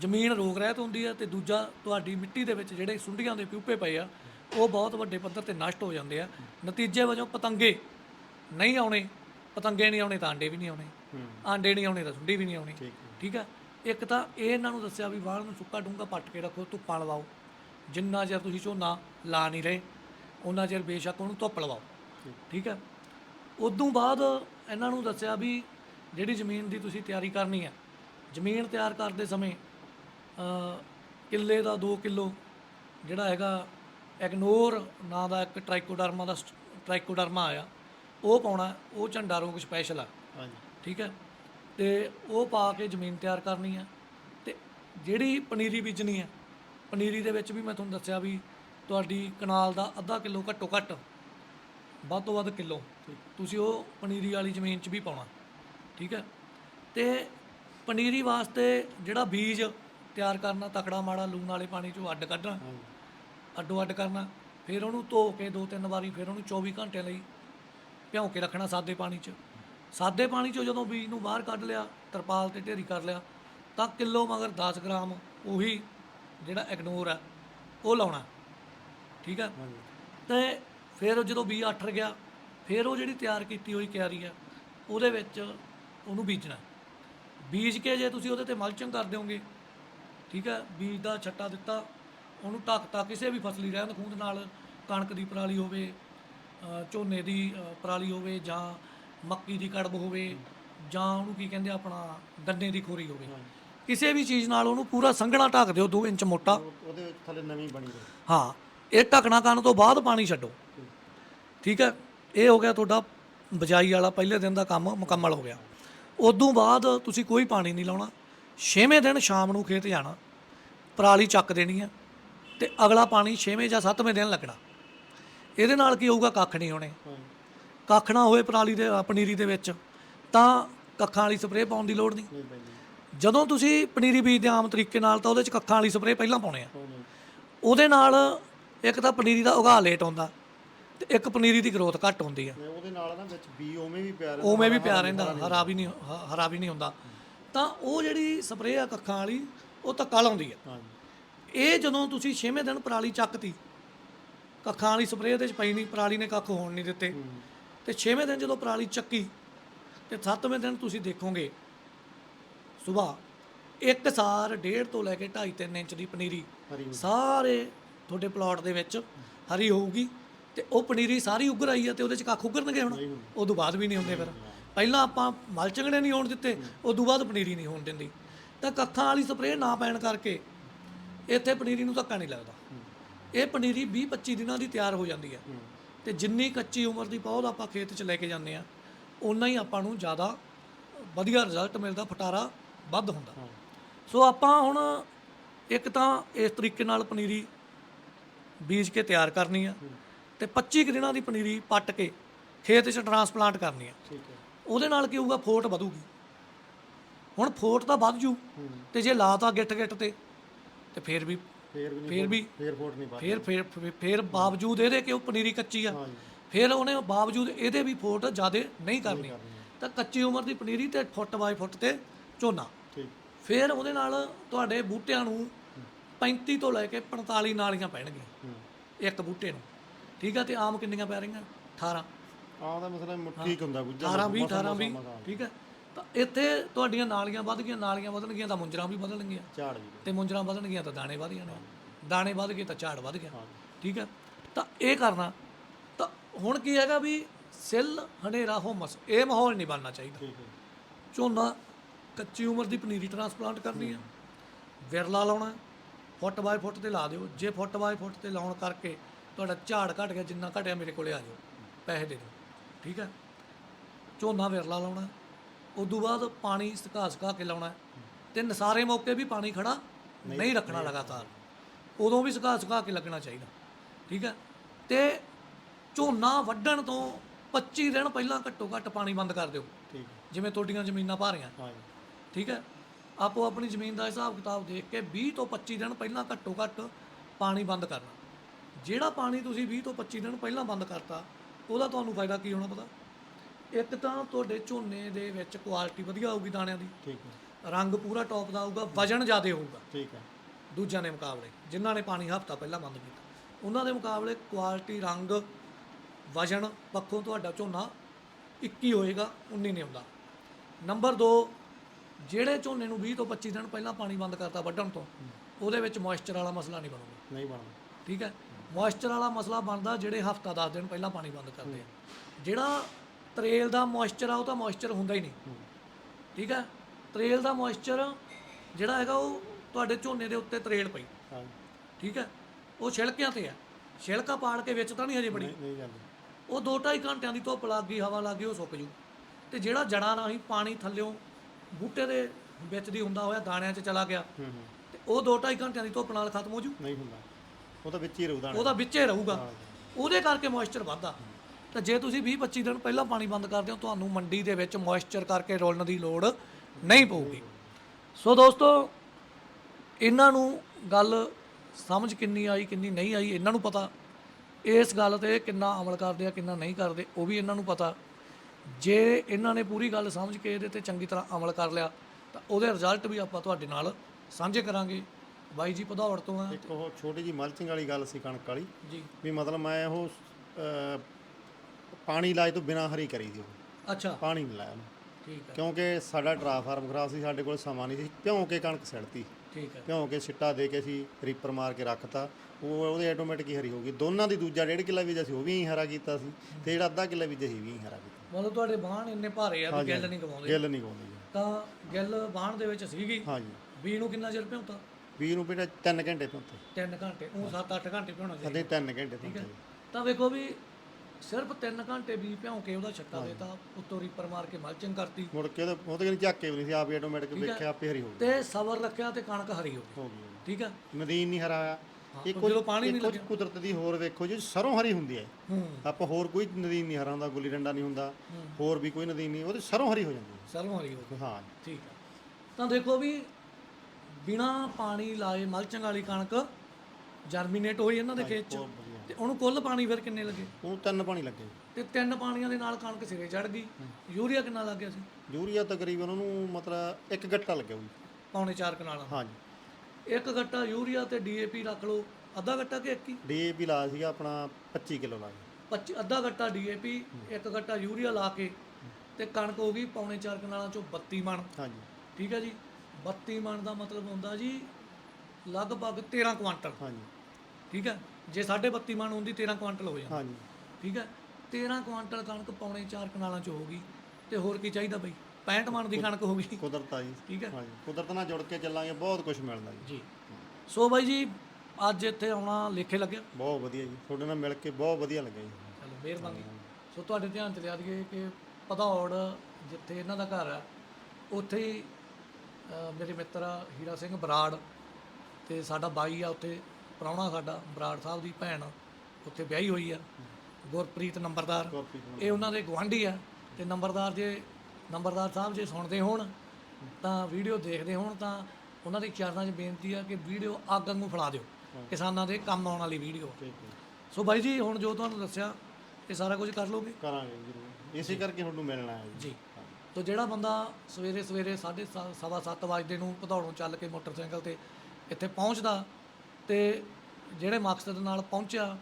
ਜ਼ਮੀਨ ਰੋਗ ਰਹਿਤ ਹੁੰਦੀ ਹੈ ਤੇ ਦੂਜਾ ਤੁਹਾਡੀ ਮਿੱਟੀ ਦੇ ਵਿੱਚ ਜਿਹੜੇ ਸੁੰਡੀਆਂ ਦੇ ਪਿਊਪੇ ਪਏ ਆ ਉਹ ਬਹੁਤ ਵੱਡੇ ਪੱਧਰ ਤੇ ਨਸ਼ਟ ਹੋ ਜਾਂਦੇ ਆ। ਨਤੀਜੇ ਵਜੋਂ ਪਤੰਗੇ ਨਹੀਂ ਆਉਣੇ ਪਤੰਗੇ ਨਹੀਂ ਆਉਣੇ ਤਾਂ ਆਂਡੇ ਵੀ ਨਹੀਂ ਆਉਣੇ। ਆਂਡੇ ਨਹੀਂ ਆਉਣੇ ਤਾਂ ਸੁੰਡੀ ਵੀ ਨਹੀਂ ਆਉਣੀ। ਠੀਕ ਹੈ। ਇੱਕ ਤਾਂ ਇਹ ਇਹਨਾਂ ਨੂੰ ਦੱਸਿਆ ਵੀ ਵਾਲ ਨੂੰ ਸੁੱਕਾ ਡੂੰਗਾ ਪੱਟ ਕੇ ਰੱਖੋ ਧੁੱਪਾਂ ਲਵਾਓ। ਜਿੰਨਾ ਚਿਰ ਤੁਸੀਂ ਝੋਨਾ ਲਾ ਨਹੀਂ ਰਹੇ ਉਹਨਾਂ ਚਿਰ ਬੇਸ਼ੱਕ ਉਹਨੂੰ ਧੁੱਪ ਲਵਾਓ। ਠੀਕ। ਹੈ ਉਦੋਂ ਬਾਅਦ ਇਹਨਾਂ ਨੂੰ ਦੱਸਿਆ ਵੀ ਜਿਹੜੀ ਜ਼ਮੀਨ ਦੀ ਤੁਸੀਂ ਤਿਆਰੀ ਕਰਨੀ ਹੈ ਜ਼ਮੀਨ ਤਿਆਰ ਕਰਦੇ ਸਮੇਂ ਅ, ਕਿੱਲੇ ਦਾ 2 ਕਿਲੋ ਜਿਹੜਾ ਹੈਗਾ ਐਗਨੋਰ ਨਾਂ ਦਾ ਇੱਕ ਟ੍ਰਾਈਕੋਡਰਮਾ ਦਾ ਸਟ- ਟ੍ਰਾਈਕੋਡਰਮਾ ਆਇਆ। ਉਹ ਪਾਉਣਾ ਉਹ ਝੰਡਾ ਰੋਗ ਸਪੈਸ਼ਲ ਆ। ਹਾਂ ਜੀ ਠੀਕ ਹੈ? ਤੇ ਉਹ ਪਾ ਕੇ ਜ਼ਮੀਨ ਤਿਆਰ ਕਰਨੀ ਹੈ ਤੇ ਜਿਹੜੀ ਪਨੀਰੀ ਬੀਜਣੀ ਹੈ ਪਨੀਰੀ ਦੇ ਵਿੱਚ ਵੀ ਮੈਂ ਤੁਹਾਨੂੰ ਦੱਸਿਆ ਵੀ ਤੁਹਾਡੀ ਕਨਾਲ ਦਾ ਅੱਧਾ ਕਿਲੋ ਘੱਟੋ ਘੱਟ ਵੱਧ ਤੋਂ ਵੱਧ ਕਿਲੋ ਤੁਸੀਂ ਉਹ ਪਨੀਰੀ ਵਾਲੀ ਜ਼ਮੀਨ 'ਚ ਵੀ ਪਾਉਣਾ। ਠੀਕ ਹੈ? ਤੇ ਪਨੀਰੀ ਵਾਸਤੇ ਜਿਹੜਾ ਬੀਜ ਤਿਆਰ ਕਰਨਾ ਤਕੜਾ ਮਾੜਾ ਲੂਣ ਵਾਲੇ ਪਾਣੀ 'ਚੋਂ ਅੱਡ ਕੱਢਣਾ। ਅੱਡੋ ਅੱਡ ਕਰਨਾ, ਫਿਰ ਉਹਨੂੰ ਧੋ ਕੇ ਦੋ ਤਿੰਨ ਵਾਰੀ, ਫਿਰ ਉਹਨੂੰ 24 ਘੰਟਿਆਂ ਲਈ ਭਿਉਂ ਕੇ ਰੱਖਣਾ ਸਾਦੇ ਪਾਣੀ 'ਚ। ਸਾਦੇ ਪਾਣੀ 'ਚੋਂ ਜਦੋਂ ਬੀਜ ਨੂੰ ਬਾਹਰ ਕੱਢ ਲਿਆ, ਤਰਪਾਲ ਤੇ ਢੇਰੀ ਕਰ ਲਿਆ, ਤਾਂ ਕਿਲੋ ਮਗਰ 10 ਗ੍ਰਾਮ ਉਹੀ ਜਿਹੜਾ ਇਗਨੋਰ ਹੈ ਉਹ ਲਾਉਣਾ। ਠੀਕ ਹੈ ਹਾਂ ਤੇ ਫਿਰ ਜਦੋਂ ਬੀਜ ਅੱਠਰ ਗਿਆ, ਫਿਰ ਉਹ ਜਿਹੜੀ ਤਿਆਰ ਕੀਤੀ ਹੋਈ ਕਿਆਰੀ ਆ, ਉਹਦੇ ਵਿੱਚ ਉਹਨੂੰ ਬੀਜਣਾ। ਬੀਜ ਕੇ ਜੇ ਤੁਸੀਂ ਉਹਦੇ ਤੇ ਮਲਚਿੰਗ ਕਰ ਦਿਓਗੇ, ਠੀਕ ਹੈ ਬੀਜ ਦਾ ਛੱਟਾ ਦਿੱਤਾ ਉਹਨੂੰ ਢੱਕਤਾ ਕਿਸੇ ਵੀ ਫਸਲੀ ਰਹਿੰਦ ਖੂੰਦ ਨਾਲ ਕਣਕ ਦੀ ਪਰਾਲੀ ਹੋਵੇ ਝੋਨੇ ਦੀ ਪਰਾਲੀ ਹੋਵੇ ਜਾਂ ਮੱਕੀ ਦੀ ਕੜਬ ਹੋਵੇ ਜਾਂ ਉਹਨੂੰ ਕੀ ਕਹਿੰਦੇ ਆਪਣਾ ਗੰਨੇ ਦੀ ਖੋਰੀ ਹੋਵੇ। ਕਿਸੇ ਵੀ ਚੀਜ਼ ਨਾਲ ਉਹਨੂੰ ਪੂਰਾ ਸੰਘਣਾ ਢੱਕ ਦਿਓ 2 ਇੰਚ ਮੋਟਾ। ਉਹ- ਉਹਦੇ ਵਿੱਚ ਥੱਲੇ ਨਵੀਂ ਬਣੀ ਰਹੇ ਹਾਂ ਇਹ ਢੱਕਣਾ ਕਰਨ ਤੋਂ ਬਾਅਦ ਪਾਣੀ ਛੱਡੋ। ਠੀਕ ਹੈ? ਇਹ ਹੋ ਗਿਆ ਤੁਹਾਡਾ ਬਜਾਈ ਵਾਲਾ ਪਹਿਲੇ ਦਿਨ ਦਾ ਕੰਮ ਮੁਕੰਮਲ ਹੋ ਗਿਆ। ਉਦੋਂ ਬਾਅਦ ਤੁਸੀਂ ਕੋਈ ਪਾਣੀ ਨਹੀਂ ਲਾਉਣਾ। ਛੇਵੇਂ ਦਿਨ ਸ਼ਾਮ ਨੂੰ ਖੇਤ ਜਾਣਾ। ਪਰਾਲੀ ਚੱਕ ਦੇਣੀ ਆ ਤੇ ਅਗਲਾ ਪਾਣੀ ਛੇਵੇਂ ਜਾਂ ਸੱਤਵੇਂ ਦਿਨ ਲੱਗਣਾ। ਇਹਦੇ ਨਾਲ ਕੀ ਹੋਊਗਾ ਕੱਖ ਨਹੀਂ ਹੋਣੇ। ਕੱਖ ਨਾ ਹੋਏ ਪਰਾਲੀ ਦੇ ਪਨੀਰੀ ਦੇ ਵਿੱਚ ਤਾਂ ਕੱਖਾਂ ਵਾਲੀ ਸਪਰੇਅ ਪਾਉਣ ਦੀ ਲੋੜ ਨਹੀਂ। ਜਦੋਂ ਤੁਸੀਂ ਪਨੀਰੀ ਬੀਜਦੇ ਆਮ ਤਰੀਕੇ ਨਾਲ ਤਾਂ ਉਹਦੇ 'ਚ ਕੱਖਾਂ ਵਾਲੀ ਸਪਰੇਅ ਪਹਿਲਾਂ ਪਾਉਣੇ ਆ। ਉਹਦੇ ਨਾਲ ਇੱਕ ਤਾਂ ਪਨੀਰੀ ਦਾ ਉਗਾ ਲੇਟ ਆਉਂਦਾ ਤੇ ਇੱਕ ਪਨੀਰੀ ਦੀ ਗਰੋਥ ਘੱਟ ਹੁੰਦੀ ਆ। ਤੇ ਉਹਦੇ ਨਾਲ ਨਾ ਵਿੱਚ ਬੀ ਉਵੇਂ ਵੀ ਪਿਆ ਉਵੇਂ ਵੀ ਪਿਆ ਰਹਿੰਦਾ ਹਰਾ ਵੀ ਨਹੀਂ ਹਰਾ ਵੀ ਨਹੀਂ ਹੁੰਦਾ। ਤਾਂ ਉਹ ਜਿਹੜੀ ਸਪਰੇਅ ਆ ਕੱਖਾਂ ਵਾਲੀ ਉਹ ਧੱਕਾ ਲਾਉਂਦੀ ਆ। ਹਾਂਜੀ। ਇਹ ਜਦੋਂ ਤੁਸੀਂ 6ਵੇਂ ਦਿਨ ਪਰਾਲੀ ਚੱਕਤੀ ਕੱਖਾਂ ਵਾਲੀ ਸਪਰੇਅ ਦੇ ਚ ਪਈ ਨਹੀਂ ਪਰਾਲੀ ਨੇ ਕੱਖ ਹੋਣ ਨਹੀਂ ਦਿੱਤੇ। ਤੇ 6ਵੇਂ ਦਿਨ ਜਦੋਂ ਪਰਾਲੀ ਚੱਕੀ ਤੇ 7ਵੇਂ ਦਿਨ ਤੁਸੀਂ ਦੇਖੋਗੇ ਸਵੇਰ ਇੱਕ ਸਾਰ ਡੇਢ ਤੋਂ ਲੈ ਕੇ 2.5 3 ਇੰਚ ਦੀ ਪਨੀਰੀ ਸਾਰੇ ਤੁਹਾਡੇ ਪਲਾਟ ਦੇ ਵਿੱਚ ਹਰੀ ਹੋਊਗੀ ਤੇ ਉਹ ਪਨੀਰੀ ਸਾਰੀ ਉੱਗਰ ਆਈ ਆ ਤੇ ਉਹਦੇ ਚ ਕੱਖ ਉੱਗਰਨਗੇ ਹੁਣ। ਉਦੋਂ ਬਾਅਦ ਵੀ ਨਹੀਂ ਹੁੰਦੇ ਫਿਰ। ਪਹਿਲਾਂ ਆਪਾਂ ਮਲਚੰਗੜੇ ਨਹੀਂ ਹੋਣ ਦਿੱਤੇ ਉਦੋਂ ਬਾਅਦ ਪਨੀਰੀ ਨਹੀਂ ਹੋਣ ਦਿੰਦੀ। ਤਾਂ ਕੱਖਾਂ ਵਾਲੀ ਸਪਰੇਅ ਨਾ ਪੈਣ ਕਰਕੇ ਇੱਥੇ ਪਨੀਰੀ ਨੂੰ ਧੱਕਾ ਨਹੀਂ ਲੱਗਦਾ। ਇਹ ਪਨੀਰੀ 20 25 ਦਿਨਾਂ ਦੀ ਤਿਆਰ ਹੋ ਜਾਂਦੀ ਹੈ। ਤੇ ਜਿੰਨੀ ਕੱਚੀ ਉਮਰ ਦੀ ਪੌਦ ਆਪਾਂ ਖੇਤ 'ਚ ਲੈ ਕੇ ਜਾਂਦੇ ਆ ਉਨਾ ਹੀ ਆਪਾਂ ਨੂੰ ਜ਼ਿਆਦਾ ਵਧੀਆ ਰਿਜ਼ਲਟ ਮਿਲਦਾ ਫਟਾਰਾ ਵੱਧ ਹੁੰਦਾ। ਸੋ ਆਪਾਂ ਹੁਣ ਇੱਕ ਤਾਂ ਇਸ ਤਰੀਕੇ ਨਾਲ ਪਨੀਰੀ ਬੀਜ ਕੇ ਤਿਆਰ ਕਰਨੀ ਆ ਤੇ 25 ਕੁ ਦਿਨਾਂ ਦੀ ਪਨੀਰੀ ਪੱਟ ਕੇ ਖੇਤ 'ਚ ਟਰਾਂਸਪਲਾਂਟ ਕਰਨੀ ਆ। ਠੀਕ ਹੈ। ਉਹਦੇ ਨਾਲ ਕੀ ਹੋਊਗਾ? ਫੋਟ ਵਧੂਗੀ। ਹੁਣ ਫੋਟ ਤਾਂ ਵੱਧ ਜੂ। ਤੇ ਜੇ ਲਾਤਾ ਗਿੱਟ ਗਿੱਟ ਤੇ ਤੇ ਫੇਰ ਵੀ ਫੇਰ ਵੀ ਫੇਰ ਵੀ ਫੇਰ ਫੋਟ ਨਹੀਂ ਪਾ ਫੇਰ ਫੇਰ ਫੇਰ- ਬਾਵਜੂਦ ਇਹਦੇ ਕਿ ਉਹ ਪਨੀਰੀ ਕੱਚੀ ਆ। ਫਿਰ ਉਹਨੇ ਬਾਵਜੂਦ ਇਹਦੇ ਵੀ ਫੋਟ ਜ਼ਿਆਦੇ ਨਹੀਂ ਕਰਨੀ। ਤਾਂ ਕੱਚੀ ਉਮਰ ਦੀ ਪਨੀਰੀ ਤੇ ਫੁੱਟ ਬਾਈ ਫੁੱਟ ਤੇ ਝੋਨਾ। ਠੀਕ। ਫਿਰ ਉਹਦੇ ਨਾਲ ਤੁਹਾਡੇ ਬੂਟਿਆਂ ਨੂੰ 35 ਤੋਂ ਲੈ ਕੇ 45 ਨਾਲੀਆਂ ਪੈਣਗੀਆਂ। ਇੱਕ ਬੂਟੇ ਨੂੰ। ਠੀਕ ਆ ਤੇ ਆਮ ਕਿੰਨੀਆਂ ਪੈ ਰਹੀਆਂ? 18 ਆਹ ਦਾ ਮਸਲਾ ਮੁੱਠੀ ਹੁੰਦਾ ਗੁੱਜਾ 18 20 18 20 ਠੀਕ ਹੈ ਤਾਂ ਇੱਥੇ ਤੁਹਾਡੀਆਂ ਨਾਲੀਆਂ ਵੱਧ ਗਈਆਂ ਨਾਲੀਆਂ ਵਧਣਗੀਆਂ ਤਾਂ ਮੁੰਜਰਾਂ ਵੀ ਵਧਣਗੀਆਂ ਝਾੜ ਵੀ ਤੇ ਮੁੰਜਰਾਂ ਵਧਣਗੀਆਂ ਤਾਂ ਦਾਣੇ ਵਧ ਜਾਣੇ ਦਾਣੇ ਵਧ ਗਏ ਤਾਂ ਝਾੜ ਵਧ ਗਿਆ। ਠੀਕ ਹੈ? ਤਾਂ ਇਹ ਕਰਨਾ। ਤਾਂ ਹੁਣ ਕੀ ਹੈਗਾ ਵੀ ਸਿੱਲ ਹਨੇਰਾ ਹੁਮਸ ਇਹ ਮਾਹੌਲ ਨਹੀਂ ਬਣਨਾ ਚਾਹੀਦਾ। ਝੋਨਾ ਕੱਚੀ ਉਮਰ ਦੀ ਪਨੀਰੀ ਟ੍ਰਾਂਸਪਲਾਂਟ ਕਰਨੀ ਆ। ਵਿਰਲਾ ਲਾਉਣਾ ਫੁੱਟ ਬਾਏ ਫੁੱਟ ਤੇ ਲਾ ਦਿਓ। ਜੇ ਫੁੱਟ ਬਾਏ ਫੁੱਟ ਤੇ ਲਾਉਣ ਕਰਕੇ ਤੁਹਾਡਾ ਝਾੜ ਘਟ ਗਿਆ ਜਿੰਨਾ ਘਟਿਆ ਮੇਰੇ ਕੋਲੇ ਆ ਜਾਓ। ਪੈਸੇ ਦੇ ਦਿਓ। ਠੀਕ ਹੈ? ਝੋਨਾ ਵਿਰਲਾ ਲਾਉਣਾ। ਉਦੋਂ ਬਾਅਦ ਪਾਣੀ ਸੁਕਾ ਸੁਕਾ ਕੇ ਲਾਉਣਾ ਤੇ ਨਸਾਰੇ ਮੌਕੇ ਵੀ ਪਾਣੀ ਖੜਾ ਨਹੀਂ ਰੱਖਣਾ ਲਗਾਤਾਰ। ਉਦੋਂ ਵੀ ਸੁਕਾ ਸੁਕਾ ਕੇ ਲੱਗਣਾ ਚਾਹੀਦਾ। ਠੀਕ ਹੈ? ਤੇ ਝੋਨਾ ਵੱਢਣ ਤੋਂ 25 ਦਿਨ ਪਹਿਲਾਂ ਘੱਟੋ ਘੱਟ ਪਾਣੀ ਬੰਦ ਕਰ ਦਿਓ। ਠੀਕ ਹੈ। ਜਿਵੇਂ ਤੁਹਾਡੀਆਂ ਜ਼ਮੀਨਾਂ ਭਾਰੀਆਂ ਹਾਂਜੀ ਠੀਕ ਹੈ? ਆਪੋ ਆਪਣੀ ਜ਼ਮੀਨ ਦਾ ਹਿਸਾਬ ਕਿਤਾਬ ਦੇਖ ਕੇ 20 ਤੋਂ 25 ਦਿਨ ਪਹਿਲਾਂ ਘੱਟੋ ਘੱਟ ਪਾਣੀ ਬੰਦ ਕਰਨਾ। ਜਿਹੜਾ ਪਾਣੀ ਤੁਸੀਂ 20 ਤੋਂ 25 ਦਿਨ ਪਹਿਲਾਂ ਬੰਦ ਕਰਤਾ ਉਹਦਾ ਤੁਹਾਨੂੰ ਫਾਇਦਾ ਕੀ ਹੋਣਾ ਪਤਾ? ਇੱਕ ਤਾਂ ਤੁਹਾਡੇ ਝੋਨੇ ਦੇ ਵਿੱਚ ਕੁਆਲਿਟੀ ਵਧੀਆ ਆਊਗੀ ਦਾਣਿਆਂ ਦੀ। ਠੀਕ ਹੈ। ਰੰਗ ਪੂਰਾ ਟੌਪ ਦਾ ਆਊਗਾ ਵਜਨ ਜ਼ਿਆਦਾ ਹੋਊਗਾ। ਠੀਕ ਹੈ। ਦੂਜਿਆਂ ਦੇ ਮੁਕਾਬਲੇ ਜਿਨ੍ਹਾਂ ਨੇ ਪਾਣੀ ਹਫ਼ਤਾ ਪਹਿਲਾਂ ਬੰਦ ਕੀਤਾ। ਉਹਨਾਂ ਦੇ ਮੁਕਾਬਲੇ ਕੁਆਲਿਟੀ ਰੰਗ ਵਜਨ ਪੱਖੋਂ ਤੁਹਾਡਾ ਝੋਨਾ 21 ਹੋਏਗਾ 19 ਨਹੀਂ ਹੁੰਦਾ। ਨੰਬਰ 2 ਜਿਹੜੇ ਝੋਨੇ ਨੂੰ 20 ਤੋਂ 25 ਦਿਨ ਪਹਿਲਾਂ ਪਾਣੀ ਬੰਦ ਕਰਤਾ ਵੱਢਣ ਤੋਂ ਉਹਦੇ ਵਿੱਚ ਮੋਇਸਚਰ ਵਾਲਾ ਮਸਲਾ ਨਹੀਂ ਬਣੂਗਾ। ਨਹੀਂ ਬਣਦਾ। ਠੀਕ ਹੈ। ਮੋਇਸਚਰ ਵਾਲਾ ਮਸਲਾ ਬਣਦਾ ਜਿਹੜੇ ਹਫ਼ਤਾ 10 ਦਿਨ ਪਹਿਲਾਂ ਪਾਣੀ ਬੰਦ ਕਰਦੇ ਆ। ਜਿਹੜਾ ਤਰੇਲ ਦਾ ਮੋਇਸਚਰ ਆ ਉਹ ਤਾਂ ਮੋਇਸਚਰ ਹੁੰਦਾ ਹੀ ਨਹੀਂ। ਠੀਕ ਹੈ ਤਰੇਲ ਦਾ ਮੋਇਸਚਰ ਜਿਹੜਾ ਹੈਗਾ ਉਹ ਤੁਹਾਡੇ ਝੋਨੇ ਦੇ ਉੱਤੇ ਤਰੇਲ ਪਈ। ਠੀਕ ਹੈ ਉਹ ਛਿਲਕਿਆਂ ਤੇ ਆ। ਛਿਲਕਾ ਪਾੜ ਕੇ ਵਿੱਚ ਤਾਂ ਨਹੀਂ ਹਜੇ ਬੜੀ ਨਹੀਂ ਨਹੀਂ ਜਾਂਦੀ। ਉਹ 2.5 ਘੰਟਿਆਂ ਦੀ ਧੁੱਪ ਲੱਗ ਗਈ ਹਵਾ ਲੱਗ ਗਈ ਉਹ ਸੁੱਕ ਜੂ। ਤੇ ਜਿਹੜਾ ਜੜਾਂ ਰਾਹੀਂ ਪਾਣੀ ਥੱਲਿਓਂ ਬੂਟੇ ਦੇ ਵਿੱਚ ਦੀ ਹੁੰਦਾ ਹੋਇਆ ਦਾਣਿਆਂ 'ਚ ਚਲਾ ਗਿਆ। ਹੂੰ ਹੂੰ। ਤੇ ਉਹ 2.5 ਘੰਟਿਆਂ ਦੀ ਧੁੱਪ ਨਾਲ ਖਤਮ ਹੋ ਜੂ। ਨਹੀਂ ਹੁੰਦਾ। ਉਹ ਤਾਂ ਵਿੱਚ ਹੀ ਰਹੂਦਾ ਉਹਦਾ ਵਿੱਚੇ ਰਹੂਗਾ। ਉਹਦੇ ਕਰਕੇ ਮੋਇਸਚਰ ਵੱਧਦਾ। ਤਾਂ ਜੇ ਤੁਸੀਂ 20 25 ਦਿਨ ਪਹਿਲਾਂ ਪਾਣੀ ਬੰਦ ਕਰਦੇ ਹੋ ਤੁਹਾਨੂੰ ਮੰਡੀ ਦੇ ਵਿੱਚ ਮੋਇਸਚਰ ਕਰਕੇ ਰੋਲਣ ਦੀ ਲੋੜ ਨਹੀਂ ਪਊਗੀ। ਸੋ ਦੋਸਤੋ ਇਹਨਾਂ ਨੂੰ ਗੱਲ ਸਮਝ ਕਿੰਨੀ ਆਈ ਕਿੰਨੀ ਨਹੀਂ ਆਈ ਇਹਨਾਂ ਨੂੰ ਪਤਾ। ਇਸ ਗੱਲ ਤੇ ਕਿੰਨਾ ਅਮਲ ਕਰਦੇ ਆ ਕਿੰਨਾ ਨਹੀਂ ਕਰਦੇ ਉਹ ਵੀ ਇਹਨਾਂ ਨੂੰ ਪਤਾ। ਜੇ ਇਹਨਾਂ ਨੇ ਪੂਰੀ ਗੱਲ ਸਮਝ ਕੇ ਇਹਦੇ ਤੇ ਚੰਗੀ ਤਰ੍ਹਾਂ ਅਮਲ ਕਰ ਲਿਆ ਤਾਂ ਉਹਦੇ ਰਿਜ਼ਲਟ ਵੀ ਆਪਾਂ ਤੁਹਾਡੇ ਨਾਲ ਸਾਂਝੇ ਕਰਾਂਗੇ। ਬਾਈ ਜੀ ਭਦੌੜ ਤੋਂ ਆ। ਇੱਕ ਉਹ ਛੋਟੀ ਜੀ ਮਲਚਿੰਗ ਵਾਲੀ ਗੱਲ ਸੀ ਕਣਕ ਵਾਲੀ। ਜੀ। ਵੀ ਮਤਲਬ ਮੈਂ ਉਹ ਪਾਣੀ ਲਾਏ ਤੋਂ ਬਿਨਾ ਹਰੀ ਕਰੀ ਦੀ ਉਹ। ਅੱਛਾ। ਪਾਣੀ ਨਹੀਂ ਲਾਇਆ ਉਹਨੂੰ। ਠੀਕ ਹੈ। ਕਿਉਂਕਿ ਸਾਡਾ ਟਰਾਫਾਰਮ ਖਰਾਬ ਸੀ ਸਾਡੇ ਕੋਲ ਸਮਾਂ ਨਹੀਂ ਸੀ। ਭਿਉਂ ਕੇ ਕਣਕ ਸੜਤੀ। ਠੀਕ ਹੈ। ਭਿਉਂ ਕੇ ਸਿੱਟਾ ਦੇ ਕੇ ਅਸੀਂ ਰੀਪਰ ਮਾਰ ਕੇ ਰੱਖਤਾ। ਉਹ ਉਹਦੇ ਆਟੋਮੈਟਿਕ ਹੀ ਹਰੀ ਹੋ ਗਈ। ਦੋਨਾਂ ਦੀ ਦੂਜਾ ਡੇਢ ਕਿੱਲਾ ਵੀ ਅਸੀਂ ਉਹ ਵੀ ਹੀ ਹਰਾ ਕੀਤਾ ਸੀ ਤੇ ਜਿਹੜਾ ਅੱਧਾ ਕਿੱਲਾ ਵੀ ਅਸੀਂ ਵੀ ਹੀ ਹਰਾ ਕੀਤਾ। ਮਤਲਬ ਤੁਹਾਡੇ ਬਾਣ ਇੰਨੇ ਭਾਰੇ ਆ ਵੀ ਗਿੱਲ ਨਹੀਂ ਗਵਾਉਂਦੇ। ਗਿੱਲ ਨਹੀਂ ਗਾਉਂਦੀ ਜੀ। ਤਾਂ ਗਿੱਲ ਬਾਣ ਦੇ ਵਿੱਚ ਸੀਗੀ। ਹਾਂਜੀ। ਬੀ ਨੂੰ ਕਿੰਨਾ ਚਿਰ ਭਿਉਂਤਾ? ਵੀਹ ਨੂੰ ਬੇਟਾ 3 ਘੰਟੇ ਭਿਉਂਤੇ। 3 ਘੰਟੇ ਉਹ 7-8 ਘੰਟੇ ਭਿਉਣਾ ਚਾਹੀਦਾ। ਕਦੇ 3 ਘੰਟੇ ਭਿਉਂਤੇ। ਤਾਂ ਵੇਖੋ ਵੀ ਸਿਰਫ 3 ਘੰਟੇ ਵੀ ਭਿਉਂ ਕੇ ਉਹਦਾ ਛੱਟਾ ਦੇਤਾ ਉੱਤੋਂ ਰੀਪਰ ਮਾਰ ਕੇ ਮਲਚਿੰਗ ਕਰਤੀ। ਮੁੜ ਕੇ ਉਹਦੇ ਉਹਦੇ ਕਨੀ ਝਾਕੇ ਵੀ ਨਹੀਂ ਸੀ ਆਪੇ ਆਟੋਮੈਟਿਕ ਵੇਖਿਆ ਆਪੇ ਹਰੀ ਹੋ ਗਈ। ਤੇ ਸਬਰ ਰੱਖਿਆ ਤੇ ਕਣਕ ਹਰੀ ਹੋ ਗਈ। ਹੋ ਗਈ। ਠੀਕ ਹੈ। ਨਦੀਨ ਨਹੀਂ ਹਰਾ ਹੋਇਆ ਇੱਕ ਜਦੋਂ ਪਾਣੀ ਨਹੀਂ ਕੁਝ ਕੁਦਰਤ ਦੀ ਹੋਰ ਵੇਖੋ ਜੀ ਸਰੋਂ ਹਰੀ ਹੁੰਦੀ ਹੈ। ਹੂੰ। ਆਪਾਂ ਹੋਰ ਕੋਈ ਨਦੀਨ ਨਹੀਂ ਹਰਾ ਹੁੰਦਾ ਗੁੱਲੀ ਡੰਡਾ ਨਹੀਂ ਹੁੰਦਾ। ਹੋਰ ਵੀ ਕੋਈ ਨਦੀਨ ਨਹੀਂ ਉਹਦੇ ਸਰੋਂ ਹਰੀ ਹੋ ਜਾਂਦੀ ਸਰੋਂ ਹਰੀ ਹੋ ਗਈ। ਹੈ। ਹਾਂ ਠੀਕ ਹੈ। ਤਾਂ ਦੇਖੋ ਵੀ ਬਿਨਾ ਪਾਣੀ ਲਾਏ ਮਲਚਿੰਗ ਵਾਲੀ ਕਣਕ ਜਰਮੀਨੇਟ ਹੋਈ ਇਹਨਾਂ ਦੇ ਖੇਤ ਚ। ਤੇ ਉਹਨੂੰ ਕੁੱਲ ਪਾਣੀ ਫਿਰ ਕਿੰਨੇ ਲੱਗੇ? ਉਹਨੂੰ ਤਿੰਨ ਪਾਣੀ ਲੱਗੇ। ਤੇ ਤਿੰਨ ਪਾਣੀਆਂ ਦੇ ਨਾਲ ਕਣਕ ਸਿਰੇ ਚੜ ਗਈ। ਯੂਰੀਆ ਕਿੰਨਾ ਲੱਗ ਗਿਆ ਸੀ? ਯੂਰੀਆ ਤਕਰੀਬਨ ਉਹਨੂੰ ਮਤਲਬ ਇੱਕ ਗੱਟਾ ਲੱਗਿਆ ਹੋਊ ਪੌਣੇ 4 ਕਨਾਲਾਂ। ਹਾਂਜੀ। ਇੱਕ ਗੱਟਾ ਯੂਰੀਆ ਤੇ ਡੀਏਪੀ ਰੱਖ ਲਓ। ਅੱਧਾ ਗੱਟਾ ਕਿ ਇੱਕ ਹੀ? ਡੀਏਪੀ ਲਾਇਆ ਸੀਗਾ ਆਪਣਾ 25 ਕਿਲੋ ਲਾ ਕੇ। 25 ਅੱਧਾ ਗੱਟਾ ਡੀਏਪੀ ਇੱਕ ਗੱਟਾ ਯੂਰੀਆ ਲਾ ਕੇ ਤੇ ਕਣਕ ਹੋ ਗਈ ਪੌਣੇ 4 ਕਨਾਲਾਂ ਚੋਂ 32 ਮਣ। ਹਾਂਜੀ। ਠੀਕ ਹੈ ਜੀ? 32 ਮਣ ਦਾ ਮਤਲਬ ਹੁੰਦਾ ਜੀ ਲਗਭਗ 13 ਕੁਆਂਟਲ। ਹਾਂਜੀ। ਠੀਕ ਹੈ? ਜੇ 32 ਮਣ ਹੁੰਦੀ 13 ਕੁਆਂਟਲ ਹੋ ਜਾਂਦਾ। ਹਾਂਜੀ। ਠੀਕ ਹੈ? 13 ਕੁਆਂਟਲ ਕਣਕ ਪੌਣੇ 4 ਕਨਾਲਾਂ ਚ ਹੋ ਗਈ ਤੇ ਹੋਰ ਕੀ ਚਾਹੀਦਾ ਬਈ? 65 ਮਣ ਦੀ ਕਣਕ ਹੋ ਗਈ। ਕੁਦਰਤ ਆ ਜੀ। ਠੀਕ ਹੈ? ਹਾਂਜੀ। ਕੁਦਰਤ ਨਾਲ ਜੁੜ ਕੇ ਚੱਲਾਂਗੇ ਬਹੁਤ ਕੁਝ ਮਿਲਦਾ ਜੀ। ਜੀ। ਸੋ ਬਾਈ ਜੀ ਅੱਜ ਇੱਥੇ ਆਉਣਾ ਲੇਖੇ ਲੱਗਿਆ। ਬਹੁਤ ਵਧੀਆ ਜੀ। ਤੁਹਾਡੇ ਨਾਲ ਮਿਲ ਕੇ ਬਹੁਤ ਵਧੀਆ ਲੱਗਿਆ ਜੀ। ਚਲੋ ਮਿਹਰਬਾਨੀ। ਸੋ ਤੁਹਾਡੇ ਧਿਆਨ ਚ ਲਿਆ ਦਈਏ ਕਿ ਭਦੌੜ ਜਿੱਥੇ ਇਹਨਾਂ ਦਾ ਘਰ ਹੈ ਉੱਥੇ ਹੀ ਮੇਰੇ ਮਿੱਤਰ ਆ ਹੀਰਾ ਸਿੰਘ ਬਰਾੜ ਤੇ ਸਾਡਾ ਬਾਈ ਆ ਉੱਥੇ ਪ੍ਰਾਹੁਣਾ ਸਾਡਾ ਬਰਾੜ ਸਾਹਿਬ ਦੀ ਭੈਣ ਉੱਥੇ ਵਿਆਹੀ ਹੋਈ ਆ ਗੁਰਪ੍ਰੀਤ ਨੰਬਰਦਾਰ। ਇਹ ਉਹਨਾਂ ਦੇ ਗਵਾਂਢੀ ਆ ਤੇ ਨੰਬਰਦਾਰ ਜੇ ਨੰਬਰਦਾਰ ਸਾਹਿਬ ਜੇ ਸੁਣਦੇ ਹੋਣ ਤਾਂ ਵੀਡੀਓ ਦੇਖਦੇ ਹੋਣ ਤਾਂ ਉਹਨਾਂ ਦੇ ਚਰਨਾਂ 'ਚ ਬੇਨਤੀ ਆ ਕਿ ਵੀਡੀਓ ਅੱਗ ਵਾਂਗੂ ਫੜਾ ਦਿਓ ਕਿਸਾਨਾਂ ਦੇ ਕੰਮ ਆਉਣ ਵਾਲੀ ਵੀਡੀਓ। ਸੋ ਬਾਈ ਜੀ ਹੁਣ ਜੋ ਤੁਹਾਨੂੰ ਦੱਸਿਆ ਇਹ ਸਾਰਾ ਕੁਝ ਕਰ ਲੋਗੇ? ਕਰਾਂਗੇ ਜ਼ਰੂਰ। ਇਸੇ ਕਰਕੇ ਤੁਹਾਨੂੰ ਮਿਲਣਾ ਹੈ ਜੀ। ਤੋ ਜਿਹੜਾ ਬੰਦਾ ਸਵੇਰੇ ਸਵੇਰੇ 7:30 ਸਵਾ ਸੱਤ ਵਜੇ ਨੂੰ ਭਦੌੜੋਂ ਚੱਲ ਕੇ ਮੋਟਰਸਾਈਕਲ ਤੇ ਇੱਥੇ ਪਹੁੰਚਦਾ ਤੇ ਜਿਹੜੇ ਮਕਸਦ ਨਾਲ ਪਹੁੰਚਿਆ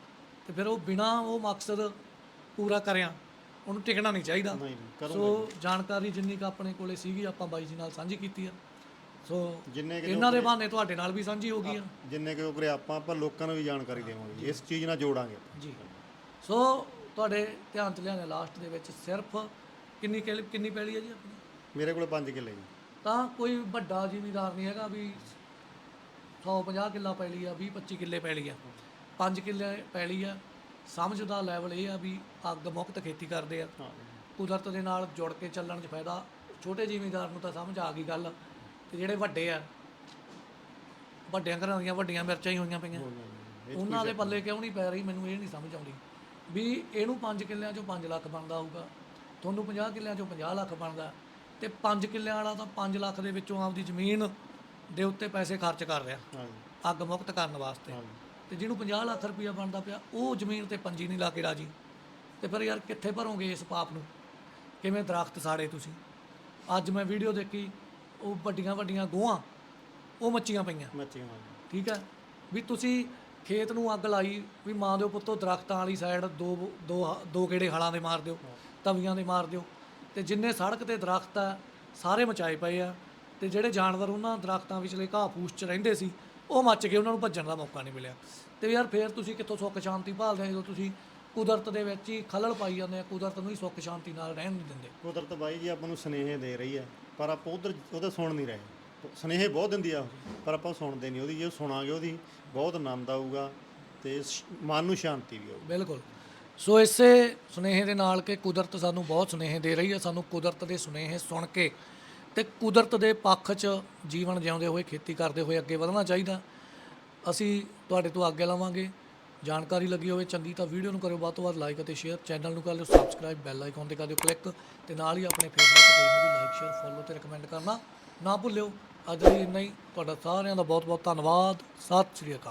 ਤੇ ਫਿਰ ਉਹ ਬਿਨਾ ਉਹ ਮਕਸਦ ਪੂਰਾ ਕਰਿਆ ਉਹਨੂੰ ਟਿਕਣਾ ਨਹੀਂ ਚਾਹੀਦਾ। ਨਹੀਂ ਨਹੀਂ, ਕਰੋ ਸੋ ਜਾਣਕਾਰੀ ਜਿੰਨੀ ਕੁ ਆਪਣੇ ਕੋਲੇ ਸੀਗੀ ਆਪਾਂ ਬਾਈ ਜੀ ਨਾਲ ਸਾਂਝੀ ਕੀਤੀ ਆ। ਸੋ ਜਿੰਨੇ ਕਿ ਇਹਨਾਂ ਦੇ ਬਹਾਨੇ ਤੁਹਾਡੇ ਨਾਲ ਵੀ ਸਾਂਝੀ ਹੋ ਗਈ ਆ। ਜਿੰਨੇ ਕਿ ਉਪਰੇ ਆਪਾਂ ਆਪਾਂ ਲੋਕਾਂ ਨੂੰ ਵੀ ਜਾਣਕਾਰੀ ਦੇਵਾਂਗੇ। ਇਸ ਚੀਜ਼ ਨਾਲ ਜੋੜਾਂਗੇ ਜੀ। ਸੋ ਤੁਹਾਡੇ ਧਿਆਨ ਚ ਲਿਆਣੇ ਲਾਸਟ ਦੇ ਵਿੱਚ ਸਿਰਫ ਕਿੰਨੀ ਕਿੱਲ- ਕਿੰਨੀ ਪੈਲੀ ਹੈ ਜੀ ਆਪਣੀ? ਮੇਰੇ ਕੋਲ 5 ਕਿੱਲੇ ਜੀ। ਤਾਂ ਕੋਈ ਵੱਡਾ ਜ਼ਿਮੀਦਾਰ ਨਹੀਂ ਹੈਗਾ ਵੀ 150 ਕਿੱਲਾ ਪੈਲੀ ਆ 20 25 ਕਿੱਲੇ ਪੈਲੀ ਆ। 5 ਕਿੱਲੇ ਪੈਲੀ ਆ। ਸਮਝ ਦਾ ਲੈਵਲ ਇਹ ਆ ਵੀ ਅੱਗ ਮੁਕਤ ਖੇਤੀ ਕਰਦੇ ਆ। ਕੁਦਰਤ ਦੇ ਨਾਲ ਜੁੜ ਕੇ ਚੱਲਣ 'ਚ ਫਾਇਦਾ। ਛੋਟੇ ਜ਼ਿਮੀਦਾਰ ਨੂੰ ਤਾਂ ਸਮਝ ਆ ਗਈ ਗੱਲ ਤੇ ਜਿਹੜੇ ਵੱਡੇ ਆ ਵੱਡਿਆਂ ਘਰਾਂ ਦੀਆਂ ਵੱਡੀਆਂ ਮਿਰਚਾਂ ਹੀ ਹੋਈਆਂ ਪਈਆਂ। ਉਹਨਾਂ ਦੇ ਪੱਲੇ ਕਿਉਂ ਨਹੀਂ ਪੈ ਰਹੀ? ਮੈਨੂੰ ਇਹ ਨਹੀਂ ਸਮਝ ਆਉਂਦੀ ਵੀ ਇਹਨੂੰ 5 ਕਿੱਲਿਆਂ ਚੋਂ 5 ਲੱਖ ਬਣਦਾ ਹੋਊਗਾ। ਤੁਹਾਨੂੰ 50 ਕਿੱਲਿਆਂ ਚੋਂ 50 ਲੱਖ ਬਣਦਾ। ਤੇ 5 ਕਿੱਲਿਆਂ ਵਾਲਾ ਤਾਂ 5 ਲੱਖ ਦੇ ਵਿੱਚੋਂ ਆਪਦੀ ਜ਼ਮੀਨ ਦੇ ਉੱਤੇ ਪੈਸੇ ਖਰਚ ਕਰ ਰਿਹਾ। ਹਾਂਜੀ। ਅੱਗ ਮੁਕਤ ਕਰਨ ਵਾਸਤੇ। ਹਾਂਜੀ। ਤੇ ਜਿਹਨੂੰ 50 ਲੱਖ ਰੁਪਇਆ ਬਣਦਾ ਪਿਆ ਉਹ ਜ਼ਮੀਨ ਤੇ ਪੰਜੀ ਨਹੀਂ ਲਾ ਕੇ ਰਾਜੀ। ਤੇ ਫਿਰ ਯਾਰ ਕਿੱਥੇ ਭਰੋਗੇ ਇਸ ਪਾਪ ਨੂੰ? ਕਿਵੇਂ ਦਰਖਤ ਸਾੜੇ ਤੁਸੀਂ? ਅੱਜ ਮੈਂ ਵੀਡੀਓ ਦੇਖੀ ਉਹ ਵੱਡੀਆਂ ਵੱਡੀਆਂ ਗੋਹਾਂ ਉਹ ਮੱਚੀਆਂ ਪਈਆਂ। ਮੱਚੀਆਂ ਹਾਂਜੀ ਠੀਕ ਹੈ? ਵੀ ਤੁਸੀਂ ਖੇਤ ਨੂੰ ਅੱਗ ਲਾਈ ਵੀ ਮਾਂ ਦਿਓ ਪੁੱਤੋ ਦਰਖਤਾਂ ਵਾਲੀ ਸਾਈਡ ਦੋ ਦੋ ਦੋ ਗੇੜੇ ਹਲਾਂ ਦੇ ਮਾਰ ਦਿਓ ਤਵੀਆਂ ਦੇ ਮਾਰ ਦਿਓ। ਤੇ ਜਿੰਨੇ ਸੜਕ ਤੇ ਦਰਖਤ ਆ ਸਾਰੇ ਮਚਾਏ ਪਏ ਆ। ਤੇ ਜਿਹੜੇ ਜਾਨਵਰ ਉਹਨਾਂ ਦਰਖਤਾਂ ਵਿਚਲੇ ਘਾਹ ਫੂਸ 'ਚ ਰਹਿੰਦੇ ਸੀ ਉਹ ਮੱਚ ਗਏ ਉਹਨਾਂ ਨੂੰ ਭੱਜਣ ਦਾ ਮੌਕਾ ਨਹੀਂ ਮਿਲਿਆ। ਤੇ ਯਾਰ ਫੇਰ ਤੁਸੀਂ ਕਿੱਥੋਂ ਸੁੱਖ ਸ਼ਾਂਤੀ ਭਾਲਦੇ ਆ ਜਦੋਂ ਤੁਸੀਂ ਕੁਦਰਤ ਦੇ ਵਿੱਚ ਹੀ ਖਲਲ ਪਾਈ ਜਾਂਦੇ ਆ ਕੁਦਰਤ ਨੂੰ ਹੀ ਸੁੱਖ ਸ਼ਾਂਤੀ ਨਾਲ ਰਹਿਣ ਨਹੀਂ ਦਿੰਦੇ? ਕੁਦਰਤ ਬਾਈ ਜੀ ਆਪਾਂ ਨੂੰ ਸਨੇਹ ਦੇ ਰਹੀ ਹੈ ਪਰ ਆਪਾਂ ਉਧਰ ਉਹਦਾ ਸੁਣ ਨਹੀਂ ਰਹੇ। ਸਨੇਹ ਬਹੁਤ ਦਿੰਦੀ ਆ ਪਰ ਆਪਾਂ ਸੁਣਦੇ ਨਹੀਂ। ਉਹਦੀ ਜੇ ਸੁਣਾਂਗੇ ਉਹਦੀ ਬਹੁਤ ਆਨੰਦ ਆਊਗਾ ਤੇ ਸ਼- ਮਨ ਨੂੰ ਸ਼ਾਂਤੀ ਵੀ ਆਊਗੀ। ਬਿਲਕੁਲ। ਸੋ ਇਸੇ ਸੁਨੇਹੇ ਦੇ ਨਾਲ ਕਿ ਕੁਦਰਤ ਸਾਨੂੰ ਬਹੁਤ ਸੁਨੇਹੇ ਦੇ ਰਹੀ ਹੈ ਸਾਨੂੰ ਕੁਦਰਤ ਦੇ ਸੁਨੇਹੇ ਸੁਣ ਕੇ ਤੇ ਕੁਦਰਤ ਦੇ ਪੱਖ 'ਚ ਜੀਵਨ ਜਿਉਂਦੇ ਹੋਏ, ਖੇਤੀ ਕਰਦੇ ਹੋਏ ਅੱਗੇ ਵਧਣਾ ਚਾਹੀਦਾ। ਅਸੀਂ ਤੁਹਾਡੇ ਤੋਂ ਅੱਗੇ ਲਵਾਂਗੇ। ਜਾਣਕਾਰੀ ਲੱਗੀ ਹੋਵੇ ਚੰਗੀ ਤਾਂ ਵੀਡੀਓ ਨੂੰ ਕਰਿਓ ਵੱਧ ਤੋਂ ਵੱਧ ਲਾਈਕ ਅਤੇ ਸ਼ੇਅਰ। ਚੈਨਲ ਨੂੰ ਕਰ ਲਿਓ ਸਬਸਕ੍ਰਾਈਬ, ਬੈਲ ਆਈਕਨ ਤੇ ਕਰ ਦਿਓ ਕਲਿੱਕ ਤੇ ਨਾਲ ਹੀ ਆਪਣੇ ਫੇਸਬੁੱਕ ਪੇਜ ਨੂੰ ਵੀ ਲਾਈਕ, ਸ਼ੇਅਰ ਫੋਲੋ ਤੇ ਰეკਮੈਂਡ ਕਰਨਾ ਨਾ ਭੁੱਲਿਓ। ਅੱਜ ਲਈ ਇੰਨਾ ਹੀ। ਤੁਹਾਡਾ ਸਾਰਿਆਂ ਦਾ ਬਹੁਤ ਬਹੁਤ ਧੰਨਵਾਦ। ਸਤਿ ਸ਼੍ਰੀ ਅਕਾਲ।